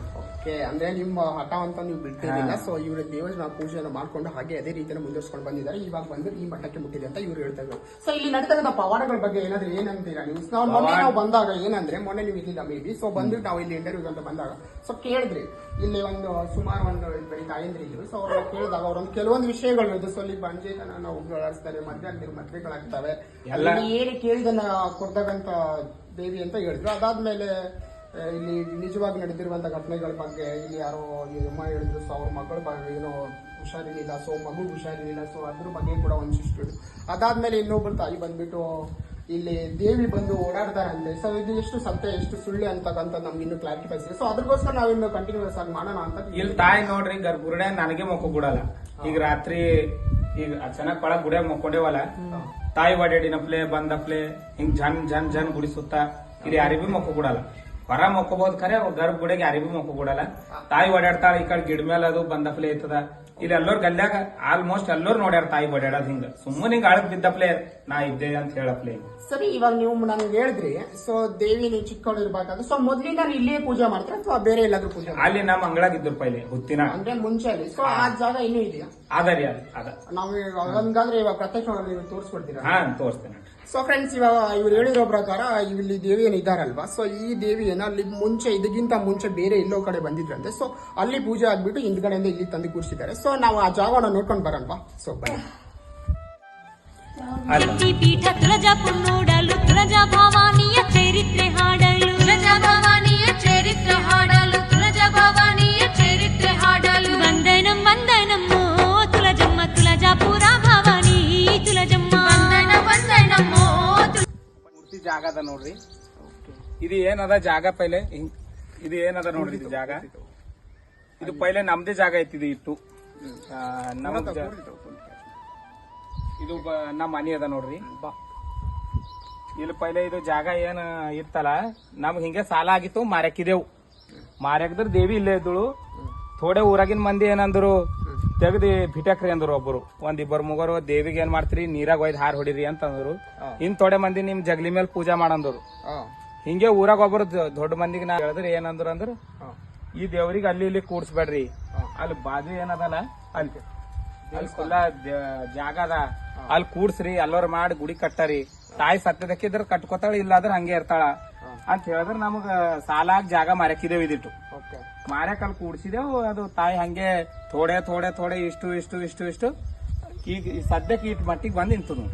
ಓಕೆ ಅಂದ್ರೆ ನಿಮ್ಮ ಹಠ ಅಂತ ನೀವು ಬಿಟ್ಟಿರಲಿಲ್ಲ ಸೊ ಇವ್ರ ದೇವರ ಪೂಜೆಯನ್ನು ಮಾಡ್ಕೊಂಡು ಹಾಗೆ ಅದೇ ರೀತಿಯನ್ನು ಮುಂದುವರ್ಸ್ಕೊಂಡು ಬಂದಿದ್ದಾರೆ. ಇವಾಗ ಬಂದು ಈ ಮಟ್ಟಕ್ಕೆ ಮುಟ್ಟಿದೆ ಅಂತ ಇವ್ರು ಹೇಳ್ತಾ ಇದ್ರು ಸೊ ಇಲ್ಲಿ ನಡೀತಕ್ಕಂಥ ಪವಾಡಗಳ ಬಗ್ಗೆ ಏನಾದ್ರು ಏನಂತೀರಾ ನೀವು? ನಾವು ಮೊನ್ನೆ ನಾವು ಬಂದಾಗ ಏನಂದ್ರೆ ಮೊನ್ನೆ ನೀವು ಇರ್ಲಿಲ್ಲ ಮೇ ಬಿ ಸೊ ಬಂದು ನಾವು ಇಲ್ಲಿ ಇಂಟರ್ವ್ಯೂ ಅಂತ ಬಂದಾಗ ಸೊ ಕೇಳಿದ್ರಿ. ಇಲ್ಲಿ ಒಂದು ಸುಮಾರು ಒಂದು ಬರೀ ತಾಯಂದ್ರಿ ಇದ್ರು. ಸೊ ಅವ್ರನ್ನ ಕೇಳಿದಾಗ ಅವ್ರೊಂದು ಕೆಲವೊಂದು ವಿಷಯಗಳು ಇದೆ ಸೊ ಇಲ್ಲಿ ಬಂಜೆ ನಾವು ಉಗ್ರಾಡಿಸ್ತಾರೆ ಮಧ್ಯ ಆಗ್ತಿರೋ ಮದ್ವೆಗಳಾಗ್ತವೆ. ಎಲ್ಲ- ಏನು ಕೇಳಿದನ್ನ ಕೊಡ್ತಕ್ಕಂಥ ದೇವಿ ಅಂತ ಹೇಳಿದ್ರು. ಅದಾದ್ಮೇಲೆ ಇಲ್ಲಿ ನಿಜವಾಗಿ ನಡೆದಿರುವಂತ ಘಟನೆಗಳ ಬಗ್ಗೆ ಇಲ್ಲಿ ಯಾರೋ ಈ ಅಮ್ಮ ಹೇಳಿದ್ರು ಸೊ ಅವ್ರ ಮಗಳ ಬಗ್ಗೆ ಏನೋ ಹುಷಾರಿರ್ಲಿಲ್ಲ ಸೊ ಮಗು ಹುಷಾರಿರ್ಲಿಲ್ಲ ಸೊ ಅದ್ರ ಬಗ್ಗೆ ಕೂಡ ಒಂದಿಷ್ಟು. ಅದಾದ್ಮೇಲೆ ಇನ್ನೊಬ್ರು ತಾಯಿ ಬಂದ್ಬಿಟ್ಟು ಇಲ್ಲಿ ದೇವಿ ಬಂದು ಓಡಾಡ್ತಾರಂತೆ. ಸೊ ಇದು ಎಷ್ಟು ಸತ್ಯ ಎಷ್ಟು ಸುಳ್ಳು ಅಂತಕ್ಕಂಥ ನಮ್ಗೆ ಇನ್ನು ಕ್ಲಾರಿಫೈ ಸಿಗುತ್ತೆ ಸೊ ಅದ್ರಗೋಸ್ಕರ ನಾವಿನ್ನು ಕಂಟಿನ್ಯೂಸ್ ಆಗಿ ಮಾಡೋಣ ಅಂತ ಇಲ್ಲಿ ತಾಯಿ ನೋಡ್ರಿ ಗರ್ಭಗುಡೆ ನನಗೆ ಮಕ್ಕ ಬಿಡಲ್ಲ ಈಗ ರಾತ್ರಿ ಈಗ ಚೆನ್ನಾಗ್ ಒಳಗ್ ಗುಡೆ ಮಕ್ಕೊಂಡೇವಲ್ಲ. ತಾಯಿ ಒಡ್ಯಾಡಿನಪ್ಲೆ ಬಂದಪ್ಲೆ ಹಿಂಗ್ ಜನ್ ಜನ್ ಜನ್ ಗುಡಿಸುತ್ತಾ ಇಲ್ಲಿ ಯಾರಿಗೂ ಮಕ್ಕ ಬಿಡಲ್ಲ ಹೊರ ಮೊಕ್ಕೋಬಹುದು ಖರೆ ಗರ್ಭ ಗುಡಿಗೆ ಯಾರಿಗೂ ಮೊಕ್ಕ ಬಿಡಲ್ಲ ತಾಯಿ ಓಡಾಡ್ತಾಳ ಈ ಕಡೆ ಗಿಡ ಮೇಲೆ ಅದು ಬಂದಪ್ಲೆ ಐತದ ಇಲ್ಲಿ ಎಲ್ಲೋರ್ ಗಲ್ಯಾಗ ಆಲ್ಮೋಸ್ಟ್ ಎಲ್ಲರೂ ನೋಡ್ಯಾರ ತಾಯಿ ಓಡಾಡೋದ್ ಹಿಂಗ. ಸುಮ್ಮನೆ ಹಿಂಗ ಅಳಗ್ ಬಿದ್ದಪ್ಲೆ ನಾ ಇದ್ದೆ ಅಂತ ಹೇಳಪ್ಲೆ ಸರಿ ಇವಾಗ ನೀವು ನನಗೆ ಹೇಳಿದ್ರಿ ಸೊ ದೇವಿ ನೀವು ಚಿಕ್ಕವಳು ಇರ್ಬೇಕಾದ್ರೆ ಸೊ ಮೊದ್ಲಿಗೆ ನಾನು ಇಲ್ಲಿಯೇ ಪೂಜೆ ಮಾಡ್ತಾರೆ ಅಥವಾ ಬೇರೆ ಎಲ್ಲಾದ್ರೂ ಪೂಜೆ ಅಲ್ಲಿ ನಮ್ಮ ಅಂಗಳಾಗ ಇದ್ರು ಪೈಲೆ ಹುತ್ತಿನ. ಅಂದ್ರೆ ಮುಂಚೆ ಅಲ್ಲಿ. ಸೊ ಆ ಜಾಗ ಇನ್ನೂ ಇದೆಯಾ? ಅದ ರೀ ಅದ ಅದ. ನಾವು ಹಂಗಾದ್ರೆ ಇವಾಗ ಪ್ರತ್ಯಕ್ಷ ನೀವು ತೋರಿಸ್ಕೊಡ್ತೀರಾ? ಹಾ ತೋರಿಸ್ತೇನೆ. ಸೊ ಫ್ರೆಂಡ್ಸ್ ಇವಾಗ ಇವ್ರು ಹೇಳಿರೋ ಪ್ರಕಾರ ಇಲ್ಲಿ ದೇವಿ ಏನು ಇದಾರಲ್ವಾ ಸೊ ಈ ದೇವಿಯನ್ನು ಅಲ್ಲಿ ಮುಂಚೆ ಇದಕ್ಕಿಂತ ಮುಂಚೆ ಬೇರೆ ಎಲ್ಲೋ ಕಡೆ ಬಂದಿದ್ರಂತೆ. ಸೊ ಅಲ್ಲಿ ಪೂಜೆ ಆಗ್ಬಿಟ್ಟು ಹಿಂದ್ಗಡೆಯಿಂದ ಇಲ್ಲಿ ತಂದು ಕೂರಿಸಿದ್ದಾರೆ. ಸೊ ನಾವು ಆ ಜಾಗವನ್ನು ನೋಡ್ಕೊಂಡು ಬರಲ್ವಾ? ಸೊ ಬನ್ನಿ. ಪೀಠ ತುಳಜಾಪುರ ನೋಡಲು ತುಳಜಾ ಭವಾನಿಯ ಚರಿತ್ರೆ ಹಾಡಲು. ತುಳಜಾ ಜಾಗ ಅದ ನೋಡ್ರಿ ಇದು ಏನದ ಜಾಗ ಪೈಲೆ? ಹಿಂಗ್ ಇದು ಏನದ ನೋಡ್ರಿ ಇದು ಜಾಗ? ಇದು ಪೈಲೆ ನಮ್ದೇ ಜಾಗ ಐತಿ ಇದು ಇಟ್ಟು ಇದು ನಮ್ಮ ಮನಿ ಅದ ನೋಡ್ರಿ. ಇಲ್ಲಿ ಪೈಲೆ ಇದು ಜಾಗ ಏನ್ ಇತ್ತಲ್ಲ ನಮ್ಗೆ ಹಿಂಗೆ ಸಾಲ ಆಗಿತ್ತು ಮಾರ್ಯಾಕಿದೆವು. ಮಾರ್ಯಾಕದ್ರ ದೇವಿ ಇಲ್ಲೇ ಇದ್ದಳು. ಥೋಡೆ ಊರಾಗಿನ ಮಂದಿ ಏನಂದ್ರು ತೆಗ್ದಿ ಬಿಟಕ್ರಿ ಅಂದ್ರು ಒಬ್ರು. ಒಂದ್ ಇಬ್ಬರು ಮುಗರು ದೇವಿಗೆ ಏನ್ ಮಾಡ್ತೀರಿ? ನೀರಾಗ ಒಯ್ದು ಹಾರ್ ಹೊಡಿರಿ ಅಂತಂದ್ರು. ಇನ್ ತೊಡೆ ಮಂದಿ ನಿಮ್ ಜಗ್ಲಿ ಮೇಲೆ ಪೂಜಾ ಮಾಡಂದ್ರು. ಹಿಂಗೆ ಊರಾಗ ಒಬ್ರು ದೊಡ್ಡ ಮಂದಿಗೆ ನಾ ಹೇಳಿದ್ರೆ ಏನಂದ್ರು ಅಂದ್ರ ಈ ದೇವ್ರಿಗೆ ಅಲ್ಲಿ ಇಲ್ಲಿ ಕೂಡ್ಸ್ಬೇಡ್ರಿ. ಅಲ್ಲಿ ಬಾಜು ಏನದಲ್ಲ? ಅಲ್ಲಿ ಅಲ್ಲಿ ಖುಲ್ಲ ಜಾಗ ಅದ. ಅಲ್ಲಿ ಕೂಡ್ಸ್ರಿ ಅಲ್ಲೋರ್ ಮಾಡಿ ಗುಡಿ ಕಟ್ಟರಿ. ತಾಯಿ ಸತ್ಯದಕ್ಕಿದ್ರ ಕಟ್ಕೋತಾಳ ಇಲ್ಲಾದ್ರ ಹಂಗೆ ಇರ್ತಾಳ. ಅಂತ ಹೇಳಿದ್ರೆ ನಮಗ ಸಾಲಾಗ್ ಜಾಗ ಮಾರಕಿದೇವ್ ಇದಿಟ್ಟು ಓಕೆ. ಮಾರ್ಯಾಕ ಅಲ್ಲಿ ಕೂಡಿಸಿದೆವು ಅದು ತಾಯಿ ಹಂಗೆ ಥೋಡೆ ಥೋಡೆ ಥೋಡೆ ಇಷ್ಟು ಇಷ್ಟು ಇಷ್ಟು ಇಷ್ಟು. ಈಗ ಈ ಸದ್ಯಕ್ಕೆ ಇಟ್ ಮಟ್ಟಿಗೆ ಬಂದ್ ನಿಂತು ನಾವು.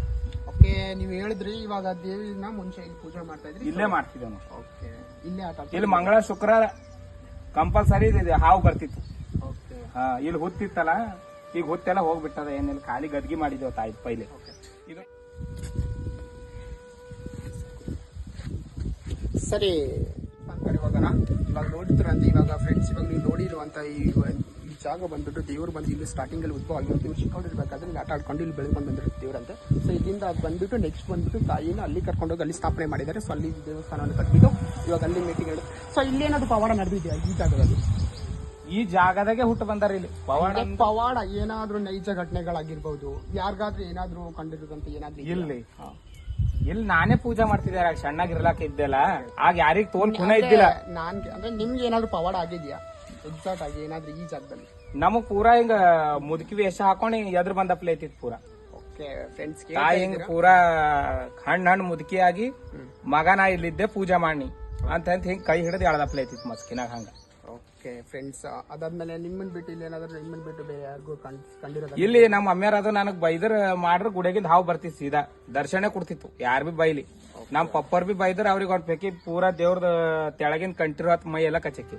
ಓಕೆ ನೀವು ಹೇಳಿದ್ರಿ ಇವಾಗ ದೇವಿನ ಮುಂಚೆ ಇಲ್ಲಿ ಪೂಜೆ ಮಾಡ್ತಾ ಇದ್ರಿ? ಇಲ್ಲೇ ಮಾಡ್ತಿದ್ದೇವೆ ಓಕೆ. ಇಲ್ಲೇ ಆಟ ಇಲ್ಲಿ ಮಂಗಳ ಶುಕ್ರವಾರ ಕಂಪಲ್ಸರಿ ಹಾವು ಬರ್ತಿತ್ತು. ಓಕೆ. ಹಾ ಇಲ್ಲಿ ಹುತ್ತಿತ್ತಲ್ಲ ಈಗ ಹುತ್ತೆಲ್ಲ ಹೋಗ್ಬಿಟ್ಟದ ಏನಿಲ್ಲ ಖಾಲಿ ಗದ್ಗಿ ಮಾಡಿದೇವ್ ತಾಯಿ ಪೈಲೆ. ಸರಿ. ಇವಾಗ ಇವಾಗ ನೋಡ್ತಿರಂತೆ ಇವಾಗ ಫ್ರೆಂಡ್ಸ್ ಇವಾಗ ನೀವು ನೋಡಿರುವಂತ ಈ ಈ ಜಾಗ ಬಂದ್ಬಿಟ್ಟು ದೇವ್ರು ಬಂದು ಇಲ್ಲಿ ಸ್ಟಾರ್ಟಿಂಗಲ್ಲಿ ಉದ್ಭವ ಆಗಿರುತ್ತೆ. ಇವ್ರು ಚಿಕ್ಕವರಿರ್ಬೇಕಾದ್ರೆ ಇಲ್ಲಿ ಆಟ ಆಡ್ಕೊಂಡು ಇಲ್ಲಿ ಬೆಳ್ಕೊಂಡು ಬಂದಿರುತ್ತೆ ದೇವ್ರಂತೆ ಸೊ ಇಲ್ಲಿಂದ ಅದು ಬಂದ್ಬಿಟ್ಟು ನೆಕ್ಸ್ಟ್ ಬಂದ್ಬಿಟ್ಟು ತಾಯಿನ ಅಲ್ಲಿ ಕರ್ಕೊಂಡೋಗಿ ಅಲ್ಲಿ ಸ್ಥಾಪನೆ ಮಾಡಿದ್ದಾರೆ. ಸೊ ಅಲ್ಲಿ ದೇವಸ್ಥಾನವನ್ನು ಕಟ್ಬಿಟ್ಟು ಇವಾಗ ಅಲ್ಲಿ ಮೀಟಿಂಗ್ ಹೇಳಿ ಸೊ ಇಲ್ಲಿ ಏನಾದ್ರು ಪವಾಡ ನಡೆದಿದೆಯಾ ಈ ಜಾಗದಲ್ಲಿ? ಈ ಜಾಗದಾಗೆ ಹುಟ್ಟು ಬಂದಾರ ಇಲ್ಲಿ. ಪವಾಡ ಪವಾಡ ಏನಾದ್ರೂ ನೈಜ ಘಟನೆಗಳಾಗಿರ್ಬೋದು. ಯಾರಿಗಾದ್ರೂ ಏನಾದ್ರೂ ಕಂಡಿರೋದಂತ ಏನಾದ್ರೂ? ಇಲ್ಲಿ. ಇಲ್ಲಿ ನಾನೇ ಪೂಜೆ ಮಾಡ್ತಿದ್ದೆ ಆಗ ಸಣ್ಣಗಿರ್ಲಾಕ ಇದ್ದೆಲ್ಲ. ಆಗ ಯಾರಿಗ ತೋಲ್ ಖುನ ಇದ್ದಿಲ್ಲ. ನಾನ್ ಅಂದ್ರೆ ನಿಮ್ಗೆ ಏನಾದ್ರು ಪವಾಡ ಆಗಿದ್ಯಾ? ಎಕ್ಸಾಕ್ಟ್ ಆಗಿ ಏನಾದ್ರು ಈ ಜಾಗದಲ್ಲಿ? ನಮಗ್ ಪೂರಾ ಹಿಂಗ ಮುದುಕಿ ವೇಷ ಹಾಕೊಂಡು ಎದ್ರ ಬಂದಪ್ಲೆ ಐತಿತ್ ಪೂರಾ. ಓಕೆ ಫ್ರೆಂಡ್ಸ್ ತಾಯಿ ಹಿಂಗ ಪೂರಾ ಹಣ್ಣ ಹಣ್ಣು ಮುದುಕಿ ಆಗಿ ಮಗನ ಇಲ್ಲಿದ್ದೆ ಪೂಜೆ ಮಾಡಿ ಅಂತ ಹಿಂಗ ಕೈ ಹಿಡಿದು ಇತ್ತು ಮಸ್ಕಿನಾಗ ಹಂಗ. ಓಕೆ ಫ್ರೆಂಡ್ಸ್ ಅದಾದ್ಮೇಲೆ ನಿಮ್ಮನ್ ಬಿಟ್ಟು ಇಲ್ಲಿ ಏನಾದ್ರು ನಿಮ್ಮನ್ ಬಿಟ್ಟು ಬೇರೆ ಯಾರಿಗೂ ಕಂಡಿರೋದ? ಇಲ್ಲಿ ನಮ್ಮ ಅಮ್ಮ್ಯಾರ ಅದು ನನಗ್ ಬೈದ್ರ ಮಾಡ್ರ ಗುಡಿಯಾಗಿಂದ ಹಾವು ಬರ್ತಿತ್ತು ಸೀದಾ. ದರ್ಶನ ಕೊಡ್ತಿತ್ತು ಯಾರ್ ಬಿ ಬೈಲಿ. ನಮ್ ಪಪ್ಪರ್ ಬಿ ಬೈದ್ರ ಅವ್ರಿಗೆ ಒಂದ್ ಪೈಕಿ ಪೂರಾ ದೇವ್ರದ ತೆಳಗಿನ ಕಂಟಿರೋ ಮೈ ಎಲ್ಲ ಕಚಕಿ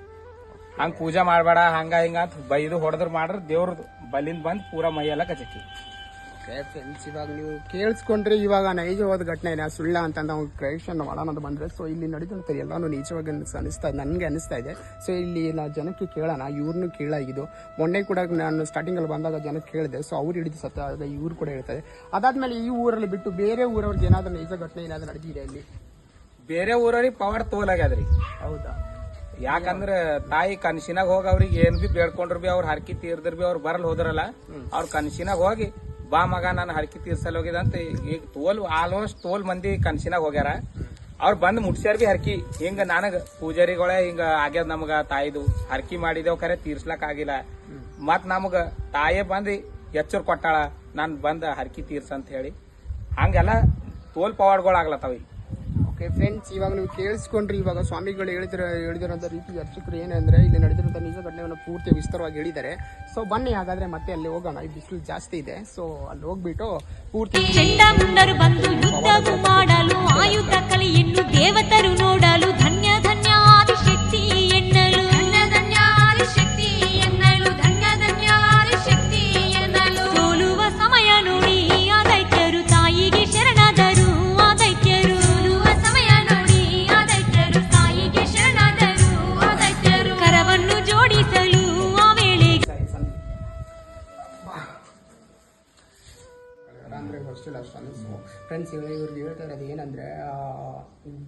ಹಂಗ ಪೂಜೆ ಮಾಡ್ಬೇಡ ಹಂಗ ಹಿಂಗ ಅಂತ ಬೈದು ಹೊಡೆದ್ರ ಮಾಡ್ರ ದೇವ್ರದ್ ಬಲಿಂದ ಬಂದ್ ಪೂರಾ ಮೈ ಎಲ್ಲ ಕಚಕಿ ಓಕೆ ಫ್ರೆಂಡ್ಸ್ ಇವಾಗ ನೀವು ಕೇಳಿಸ್ಕೊಂಡ್ರೆ ಇವಾಗ ನೈಜವಾದ ಘಟನೆ ಸುಳ್ಳ ಅಂತ ನಾವು ಕ್ರಿಯೇಷನ್ ಮಾಡೋಣ ಅಂತ ಬಂದ್ರೆ ಸೊ ಇಲ್ಲಿ ನಡೆದಂತ ಎಲ್ಲಾನು ನಿಜವಾಗಿ ಅನ್ಸ್- ಅನಿಸ್ತಾ ನನಗೆ ಅನಿಸ್ತಾ ಇದೆ. ಸೊ ಇಲ್ಲಿ ನಾ ಜನಕ್ಕೆ ಕೇಳೋಣ ಇವ್ರನ್ನೂ ಕೇಳಾಗಿದ್ದು ಮೊನ್ನೆ ಕೂಡ ನಾನು ಸ್ಟಾರ್ಟಿಂಗ್ ಅಲ್ಲಿ ಬಂದಾಗ ಜನಕ್ಕೆ ಕೇಳಿದೆ ಸೊ ಅವ್ರು ಹಿಡಿದು ಸತ್ತ ಅದ ಇವ್ರು ಕೂಡ ಹೇಳ್ತಾರೆ ಅದಾದ್ಮೇಲೆ ಈ ಊರಲ್ಲಿ ಬಿಟ್ಟು ಬೇರೆ ಊರವ್ರಿಗೆ ಏನಾದರೂ ನೈಜ ಘಟನೆ ಏನಾದರೂ ನಡೆದಿದೆ ಇಲ್ಲಿ? ಬೇರೆ ಊರವ್ರಿಗೆ ಪವರ್ ತೋಲಾಗ್ಯದ್ರಿ ಹೌದಾ? ಯಾಕಂದ್ರೆ ತಾಯಿ ಕನಸಿನಾಗ ಹೋಗಿ ಅವ್ರಿಗೆ ಏನ್ ಬಿ ಬೇಡ್ಕೊಂಡ್ರು ಬಿ ಅವ್ರು ಹರಕಿ ತೀರ್ದ್ರ ಬಿ ಅವ್ರು ಬರಲ್ ಹೋದ್ರಲ್ಲ ಅವ್ರ ಕನಸಿನಾಗ ಹೋಗಿ ಬಾ ಮಗ, ನಾನು ಹರಕಿ ತೀರ್ಸಲ್ ಅಂತ ಈಗ ತೋಲ್ ಆಲ್ಮೋಸ್ಟ್ ತೋಲ್ ಮಂದಿ ಕನಸಿನಾಗ ಹೋಗ್ಯಾರ. ಅವ್ರು ಬಂದು ಮುಟ್ಸ್ಯಾರ ಬಿ ಹರಕಿ. ಹಿಂಗ ನನಗ ಪೂಜಾರಿಗಳೇ ಹಿಂಗ ಆಗ್ಯದ ನಮಗ ತಾಯಿದು. ಹರಕಿ ಮಾಡಿದೆವು ಖರೆ ತೀರ್ಸ್ಲಕ್ ಆಗಿಲ್ಲ. ಮತ್ ನಮಗ ತಾಯೇ ಬಂದು ಎಚ್ಚರ್ ಕೊಟ್ಟಾಳ, ನಾನು ಬಂದ ಹರಕಿ ತೀರ್ಸ ಅಂತ ಹೇಳಿ. ಹಂಗೆಲ್ಲ ತೋಲ್ ಪವಾಡ್ಗಳು ಆಗ್ಲತ್ತಾವ ಈಗ. ಓಕೆ ಫ್ರೆಂಡ್ಸ್ ಇವಾಗ ನೀವು ಕೇಳಿಸ್ಕೊಂಡ್ರಿ, ಇವಾಗ ಸ್ವಾಮಿಗಳು ಹೇಳಿದಿರ ಹೇಳಿದಿರೋಂಥ ರೀತಿ ಅರ್ಚಕರು ಏನಂದ್ರೆ, ಇಲ್ಲಿ ನಡೆದಿರೋಂಥ ನಿಜ ಘಟನೆಯನ್ನು ಪೂರ್ತಿ ವಿಸ್ತಾರವಾಗಿ ಹೇಳಿದ್ದಾರೆ. ಸೊ ಬನ್ನಿ ಹಾಗಾದ್ರೆ ಮತ್ತೆ ಅಲ್ಲಿ ಹೋಗೋಣ. ಈ ಬಿಸಿಲು ಜಾಸ್ತಿ ಇದೆ. ಸೊ ಅಲ್ಲಿ ಹೋಗ್ಬಿಟ್ಟು ಪೂರ್ತಿ ಚಂಡಮುಂಡರು ಬಂದು ಯುದ್ಧವು ಮಾಡಲು, ಆಯುಧ ಕಲೆಯನ್ನು ದೇವತರು ನೋಡಲು, ಧನ್ಯ ಅಷ್ಟೇ ಸೊ ಫ್ರೆಂಡ್ಸ್ ಇವಾಗ ಇವ್ರಿಗೆ ಹೇಳ್ತಾ ಇರೋದು ಏನಂದರೆ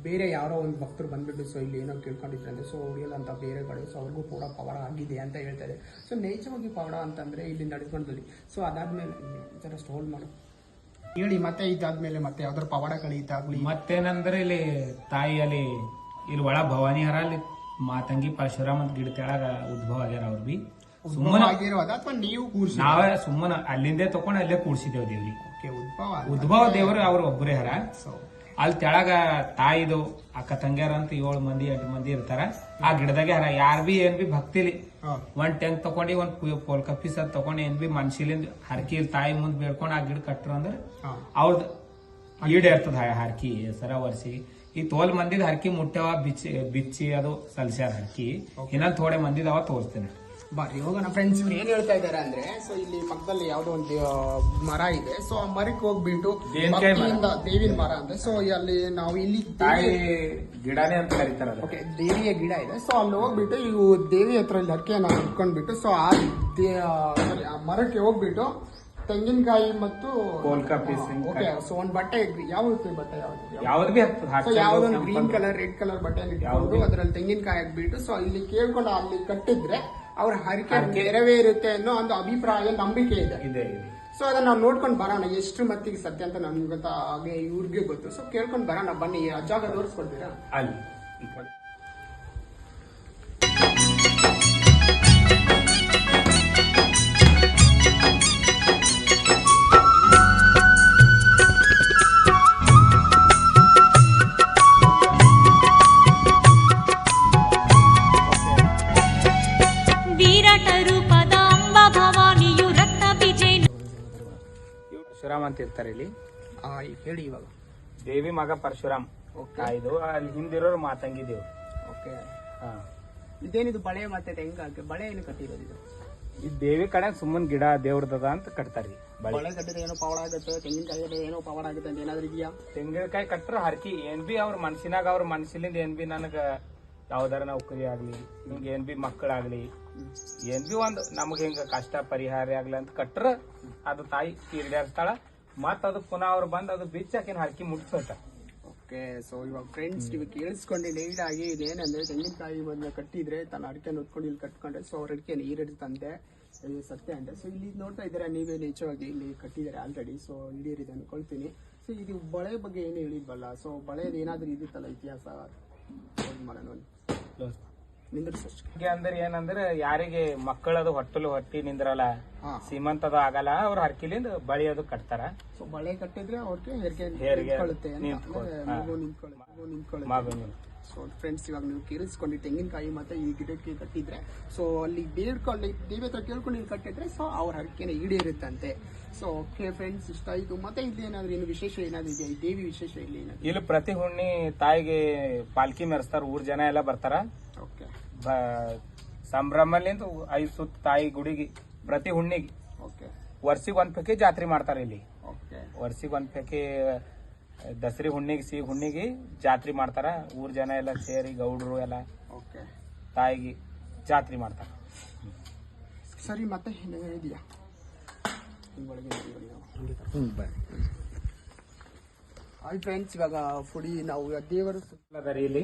ಬೇರೆ ಯಾರೋ ಒಂದು ಭಕ್ತರು ಬಂದ್ಬಿಟ್ಟು ಸೊ ಇಲ್ಲಿ ಏನೋ ಕೇಳ್ಕೊಂಡಿದ್ರಂತೆ ಸೊ ಅಂತ ಬೇರೆ ಕಡೆ ಸೊ ಅವ್ರಿಗೂ ಕೂಡ ಪವರ್ ಆಗಿದೆ ಅಂತ ಹೇಳ್ತಾರೆ ಸೊ ನೈಜವಾಗಿ ಪವರ್ ಅಂತಂದ್ರೆ ಇಲ್ಲಿ ನಡೆಸ್ಕೊಂಡಲ್ಲಿ ಸೊ ಅದಾದಮೇಲೆ ಜರ ಸ್ಟೋಲ್ ಮಾಡು. ಹೇಳಿ ಮತ್ತೆ ಇದಾದ್ಮೇಲೆ ಮತ್ತೆ ಯಾವ್ದಾದ್ರು ಇದಾಗ್ಲಿ ಮತ್ತೇನಂದ್ರೆ ಇಲ್ಲಿ ತಾಯಿ ಅಲ್ಲಿ ಇಲ್ಲಿ ಒಳ ಭವಾನಿಹರ ಅಲ್ಲಿ ಮಾತಂಗಿ ಪರಶುರಾಮ್ ಅಂತ ಗಿಡ ತೆಳಗ ಉದ್ಭವ ಆಗ್ಯಾರ ಅವ್ರು ಬಿ. ಸುಮ್ಮನೆ ಆಗಿರೋದ ಅಥವಾ ನೀವು ಕೂರ್ಸಿ ನಾವೇ ಸುಮ್ಮನೆ ಅಲ್ಲಿಂದೇ ತಕೊಂಡ್ ಅಲ್ಲೇ ಕೂಡ್ಸಿದೇವ್ ದೇವ್ರಿ ಓಕೆ ಉದ್ಭವ. ದೇವರು ಅವರು ಒಬ್ಬರೇ ಹರ. ಅಲ್ಲಿ ತೆಳಗ ತಾಯಿದು ಅಕ್ಕ ತಂಗ್ಯಾರ ಅಂತ ಏಳು ಮಂದಿ ಎಂಟು ಮಂದಿ ಇರ್ತಾರ. ಆ ಗಿಡದಾಗೆ ಹರ. ಯಾರ ಬಿ ಏನ್ ಬಿ ಭಕ್ತಿಲಿ. ಒಂದ್ ಟೆಂಕ್ ತಗೊಂಡಿ ಒಂದ್ ಪೋಲ್ಕ ಪೀಸ್ ಅದ್ ತಗೊಂಡ್ ಏನ್ ಬಿ ಮನ್ಸಿಲಿಂದ ಹರಕಿ ತಾಯಿ ಮುಂದ್ ಬೇಡ್ಕೊಂಡು ಆ ಗಿಡ ಕಟ್ಟರು ಅಂದ್ರೆ ಅವ್ರದ್ ಈಡೇ ಇರ್ತದ ಹರಕಿ ಸರ ವರ್ಷಿ. ಈ ತೋಲ್ ಮಂದಿದ ಹರಕಿ ಮುಟ್ಟವ ಬಿಚ್ಚಿ ಬಿಚ್ಚಿ ಅದು ಸಲ್ಸ್ಯಾರ ಹರಕಿ. ಇನ್ನೊಂದ್ ಥೋಡೆ ಮಂದಿದ ಅವ ತೋರಿಸ್ತೇನೆ. ಬರ್ರಿ ಹೋಗೋಣ ಫ್ರೆಂಡ್ಸ್ ಇವ್ರು ಏನ್ ಹೇಳ್ತಾ ಇದಾರೆ ಅಂದ್ರೆ ಸೊ ಇಲ್ಲಿ ಪಕ್ಕದಲ್ಲಿ ಯಾವ್ದೋ ಒಂದು ಮರ ಇದೆ. ಸೊ ಆ ಮರಕ್ಕೆ ಹೋಗ್ಬಿಟ್ಟು. ಭಕ್ತಿಯಿಂದ ದೇವಿನ ಮರ ಅಂದ್ರೆ ಸೊ ಅಲ್ಲಿ ನಾವು ಇಲ್ಲಿ ತಾಯಿ ಗಿಡನೇ ಅಂತ ಕರಿತಾರೆ ಓಕೆ ದೇವಿಯ ಗಿಡ ಇದೆ. ಸೊ ಅಲ್ಲಿ ಹೋಗ್ಬಿಟ್ಟು ಇವು ದೇವಿ ಹತ್ರ ಇಲ್ಲಿ ನಾವು ಇಟ್ಕೊಂಡ್ಬಿಟ್ಟು ಸೊ ಆ ಆ, ಮರಕ್ಕೆ ಹೋಗ್ಬಿಟ್ಟು ತೆಂಗಿನಕಾಯಿ ಮತ್ತು ಕೋಲ್ಕ piece ಓಕೆ ಸೊ ಒಂದು ಬಟ್ಟೆ ಯಾವ ರೀತಿ ಬಟ್ಟೆ ಯಾವ್ದು. ಯಾವ್ದು ಬಿ ಸೊ ಯಾವ್ದೊಂದು ಗ್ರೀನ್ ಕಲರ್ ರೆಡ್ ಕಲರ್ ಬಟ್ಟೆ ಇಟ್ಕೊಂಡು ಅದ್ರಲ್ಲಿ ತೆಂಗಿನಕಾಯಿ ಹಾಕ್ಬಿಟ್ಟು ಸೊ ಇಲ್ಲಿ ಕೇಳ್ಕೊಂಡು ಅಲ್ಲಿ ಕಟ್ಟಿದ್ರೆ ಅವ್ರ ಹರಿಕೆ ನೆರವೇರುತ್ತೆ ಅನ್ನೋ ಒಂದು ಅಭಿಪ್ರಾಯ ನಂಬಿಕೆ ಇದೆ. ಸೊ ಅದನ್ನ ನಾವು ನೋಡ್ಕೊಂಡು ಬರೋಣ ಎಷ್ಟು ಮತ್ತಿಗೆ ಸತ್ಯ ಅಂತ ನಮ್ಗೆ ಗೊತ್ತಾ ಹಾಗೆ ಇವ್ರಿಗೆ ಗೊತ್ತು. ಸೊ ಕೇಳ್ಕೊಂಡು ಬರೋಣ ಬನ್ನಿ ಆ ಜಾಗ ತೋರಿಸ್ಕೊಡ್ತೀರಾ? ಅಲ್ಲಿ. ಅಂತ ಇರ್ತಾರೆ ಇಲ್ಲಿ. ಆ, ಈಗ ಹೇಳಿ ಇವಾಗ. ದೇವಿ ಮಗ ಪರಶುರಾಮ್. ಇದು ಅಲ್ಲಿ ಹಿಂದಿರೋರು ಮಾತಂಗಿ ದೇವ್ರು. ಓಕೆ ಹಾ. ಇದೇನಿದು ಬಳೆ ಮತ್ತೆ ಹೆಂಗ ಬಳೆ ಏನು ಕಟ್ಟಿರೋದು ಇದು? ಈ ದೇವಿ ಕಡೆ ಸುಮ್ಮನ್ ಗಿಡ ದೇವ್ರದದ ಅಂತ ಕಟ್ತಾರ್ರಿ ಬಳಿ. ಬಳೆ ಕಟ್ಟಿದ್ರೆ ಏನೋ ಪವಾಡ ಆಗುತ್ತೆ ತೆಂಗಿನಕಾಯಿ ಕಟ್ಟಿದ್ರೆ ಏನೋ ಪವಾಡ ಆಗುತ್ತೆ ಅಂತ ಏನಾದ್ರು ಇದೆಯಾ? ತೆಂಗಿನಕಾಯಿ ಕಟ್ರ ಹರ್ಕಿ ಏನ್ ಬಿ ಅವ್ರ ಮನ್ಸಿನಾಗ ಅವ್ರ ಮನ್ಸಿಲಿಂದ ಏನ್ ಬಿ ನನಗ ಯಾವ್ದಾರ ನೌಕರಿ ಆಗ್ಲಿ ಹಿಂಗ ಏನ್ ಬಿ ಮಕ್ಕಳಾಗ್ಲಿ ಏನ್ ಬಿ ಒಂದು ನಮಗ್ ಹಿಂಗ ಕಷ್ಟ ಪರಿಹಾರ ಆಗ್ಲಿ ಅಂತ ಕಟ್ರ ಅದು ತಾಯಿ ಈಡೇರಿಸ್ತಾಳ ಮತ್ ಅದು ಪುನಃ ಅವ್ರು ಬಂದು ಅದು ಬಿಚ್ಚಾಕಿನ ಹಾಕಿ ಮುಟ್ಸೋಟ ಓಕೆ ಸೊ ಇವಾಗ ಫ್ರೆಂಡ್ಸ್ ಇವಾಗ ಕೇಳಿಸ್ಕೊಂಡು ಲೈಟ್ ಆಗಿ ಇದೇನಂದ್ರೆ ತೆಂಗಿನಕಾಯಿ ಬಂದು ಕಟ್ಟಿದ್ರೆ ತನ್ನ ಅಡಿಕೆ ನೋಡ್ಕೊಂಡು ಇಲ್ಲಿ ಕಟ್ಕೊಂಡ್ರೆ ಸೊ ಅವ್ರ ಅಡಿಕೆ ನೀರಿಡ್ತಂತೆ ಇದು ಸತ್ಯ ಅಂತೆ. ಸೊ ಇಲ್ಲಿ ನೋಡ್ತಾ ಇದ್ದೀರಾ ನೀವೇ ನಿಜವಾಗಿ ಇಲ್ಲಿ ಕಟ್ಟಿದ್ದಾರೆ ಆಲ್ರೆಡಿ ಸೊ ಹಿಡಿಯರಿದೆ ಅನ್ಕೊಳ್ತೀನಿ ಸೊ ಇದು ಬಳೆ ಬಗ್ಗೆ ಏನು ಹೇಳಿದ್ವಲ್ಲ ಸೊ ಬಳೆದು ಏನಾದರೂ ಇದಿತ್ತಲ್ಲ ಇತಿಹಾಸ? ಮಾಡೋಣ. ಅಂದ್ರೆ ಏನಂದ್ರೆ ಯಾರಿಗೆ ಮಕ್ಕಳದು ಹೊಟ್ಟಲು ಹೊಟ್ಟಿ ನಿಂದ್ರಲ್ಲ. ಸೀಮಂತದ ಆಗಲ್ಲ ಅವ್ರ ಹರ್ಕಿಲಿಂದ ಬಳಿ ಅದು ಕಟ್ತಾರ. ಸೊ ಬಳೆ ಕಟ್ಟಿದ್ರೆ ಅವ್ರಿಗೆ ಹೆರಿಗೆ ಸೊ ಫ್ರೆಂಡ್ಸ್ ಇವಾಗ ನೀವು ಕೇಳಿಸ್ಕೊಂಡು ತೆಂಗಿನಕಾಯಿ ಮತ್ತೆ ಈ ಗಿಡಕ್ಕೆ ಕಟ್ಟಿದ್ರೆ ಸೊ ಅಲ್ಲಿ ಬೇಡ್ಕೊಂಡು ದೇವಿ ಹತ್ರ ಕೇಳ್ಕೊಂಡು ಇಲ್ಲಿ ಕಟ್ಟಿದ್ರೆ ಸೊ ಅವ್ರ ಹರಕೆನ ಈಡೇರುತ್ತಂತೆ. ಸೊ ಓಕೆ ಫ್ರೆಂಡ್ಸ್ ಇಷ್ಟ ಆಯ್ತು. ಮತ್ತೆ ಇಲ್ಲಿ ಏನಾದ್ರು ಏನು ವಿಶೇಷ ಏನಾದ್ರು ಇದೆಯಾ? ಈ ದೇವಿ ವಿಶೇಷ ಇಲ್ಲಿ ಏನಾದ್ರು? ಇಲ್ಲಿ ಪ್ರತಿ ಹುಣ್ಣಿ ತಾಯಿಗೆ ಪಾಲ್ಕಿ ಮೆರೆಸ್ತಾರೆ ಊರ್ ಜನ ಎಲ್ಲ ಬರ್ತಾರ. ಓಕೆ ಸಂಭ್ರಮಲಿಂದ ಐದು ಸುತ್ತ ತಾಯಿ ಗುಡಿಗೆ ಪ್ರತಿ ಹುಣ್ಣಿಗೆ. ಓಕೆ ವರ್ಷಿಗೆ ಒಂದು ಪೇಕೆ ಜಾತ್ರೆ ಮಾಡ್ತಾರೆ ಇಲ್ಲಿ. ಓಕೆ ವರ್ಷಿಗೆ ಒಂದು ಪೇಕೆ ದಸರಿ ಹುಣ್ಣಿಗೆ ಸಿಹಿ ಹುಣ್ಣಿಗೆ ಜಾತ್ರೆ ಮಾಡ್ತಾರ. ಊರ್ ಜನ ಎಲ್ಲ ಸೇರಿ ಗೌಡರು ಎಲ್ಲ ಓಕೆ ತಾಯಿಗೆ ಜಾತ್ರೆ ಮಾಡ್ತಾರ. ಸರಿ ಮತ್ತೆ ಹಿಂಗೊಳಗೆ ನೋಡಿ ನಾವು. ಹಾಯ್ ಫ್ರೆಂಡ್ಸ್ ಇವಾಗ ಫುಡಿ ನಾವು ದೇವರು ಅದರಿ ಇಲ್ಲಿ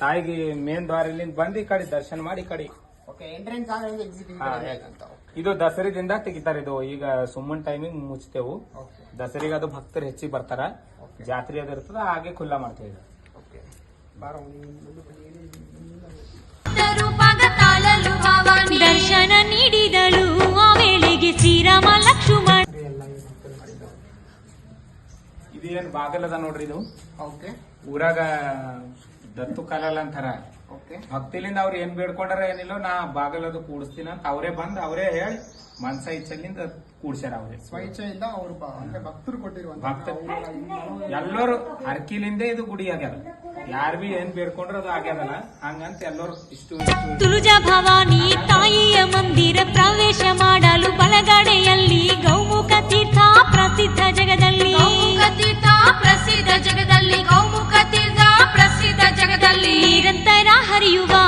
ತಾಯಿಗೆ ಮೇನ್ ದ್ವಾರ ಇಲ್ಲಿಂದ ಬಂದು ಈ ಕಡೆ ದರ್ಶನ ಮಾಡಿ ಈ ಕಡೆ. ಓಕೆ ಎಂಟ್ರೆನ್ಸ್ ಹಾ, ಅಂತ. ಇದು ದಸರಿದಿಂದ ತೆಗಿತಾರೆ ಇದು. ಈಗ ಸುಮ್ಮನ್ ಟೈಮಿಂಗ್ ಮುಚ್ತೇವು. ಓಕೆ ದಸರಿಗೆ ಅದು ಭಕ್ತರು ಹೆಚ್ಚಿಗೆ ಬರ್ತಾರ. ಜಾತ್ರೆ ಅದು ಇರ್ತದ ಹಾಗೆ ಖುಲ್ಲಾ ಮಾಡ್ತೇವೆ ಇದು. ಓಕೆ ಬಾರೋ ನೀನು ಮುಂದೆ ಬನ್ನಿ, ಹೇಳಿ, ರೂಪಗ ತಾಳಲು ಭವಾನಿ. ದರ್ಶನ ನೀಡಿದಳು ಆ ವೇಳೆಗೆ ಶ್ರೀರಾಮ ಲಕ್ಷ್ಮಣ. ಇದೇನ್ ಅದ ನೋಡ್ರಿ ಇದು? ಓಕೆ ಊರಾಗ ದತ್ತು ಕಲಲ್ ಅಂತಾರ. ಭಕ್ತಿಲಿಂದ ಅವ್ರು ಏನ್ ಬೇಡ್ಕೊಂಡಾರ ಏನಿಲ್ಲ ನಾ ಬಾಗಲದು ಕೂಡಿಸ್ತೀನಿ ಅಂತ ಅವರೇ ಬಂದ್ ಅವರೇ ಹೇಳಿ ಮನ್ಸ ಇಚ್ಛಲಿಂದ ಕೂಡ್ಸ್ಯಾರ ಅವ್ರೆ. ಸ್ವಇಚ್ಛೆಯಿಂದ ಅವ್ರು ಭಕ್ತರು ಕೊಟ್ಟಿರುವ ಭಕ್ತ ಎಲ್ಲರೂ ಹರ್ಕಿಲಿಂದ ಇದು ಗುಡಿ ಆಗ್ಯಾರ ಯಾರ ಬಿ ಏನ್ ಬೇಡ್ಕೊಂಡ್ರ ಅದು ಆಗ್ಯದಲ್ಲ. ಹಂಗಂತ ಎಲ್ಲರು ಇಷ್ಟು ತುಳುಜಾ ಭವಾನಿ ತಾಯಿಯ ಮಂದಿರ ಪ್ರವೇಶ ಮಾಡಲು ಬಲಗಡೆಯಲ್ಲಿ ಗೌಮುಖ ತೀರ್ಥ ಪ್ರಸಿದ್ಧ ಜಗದಲ್ಲಿ. ಗೌಮುಖ ತೀರ್ಥ ಪ್ರಸಿದ್ಧ ಜಗದಲ್ಲಿ ಗೌ തണ്ണീരന്തരാ ഹരിയുവാ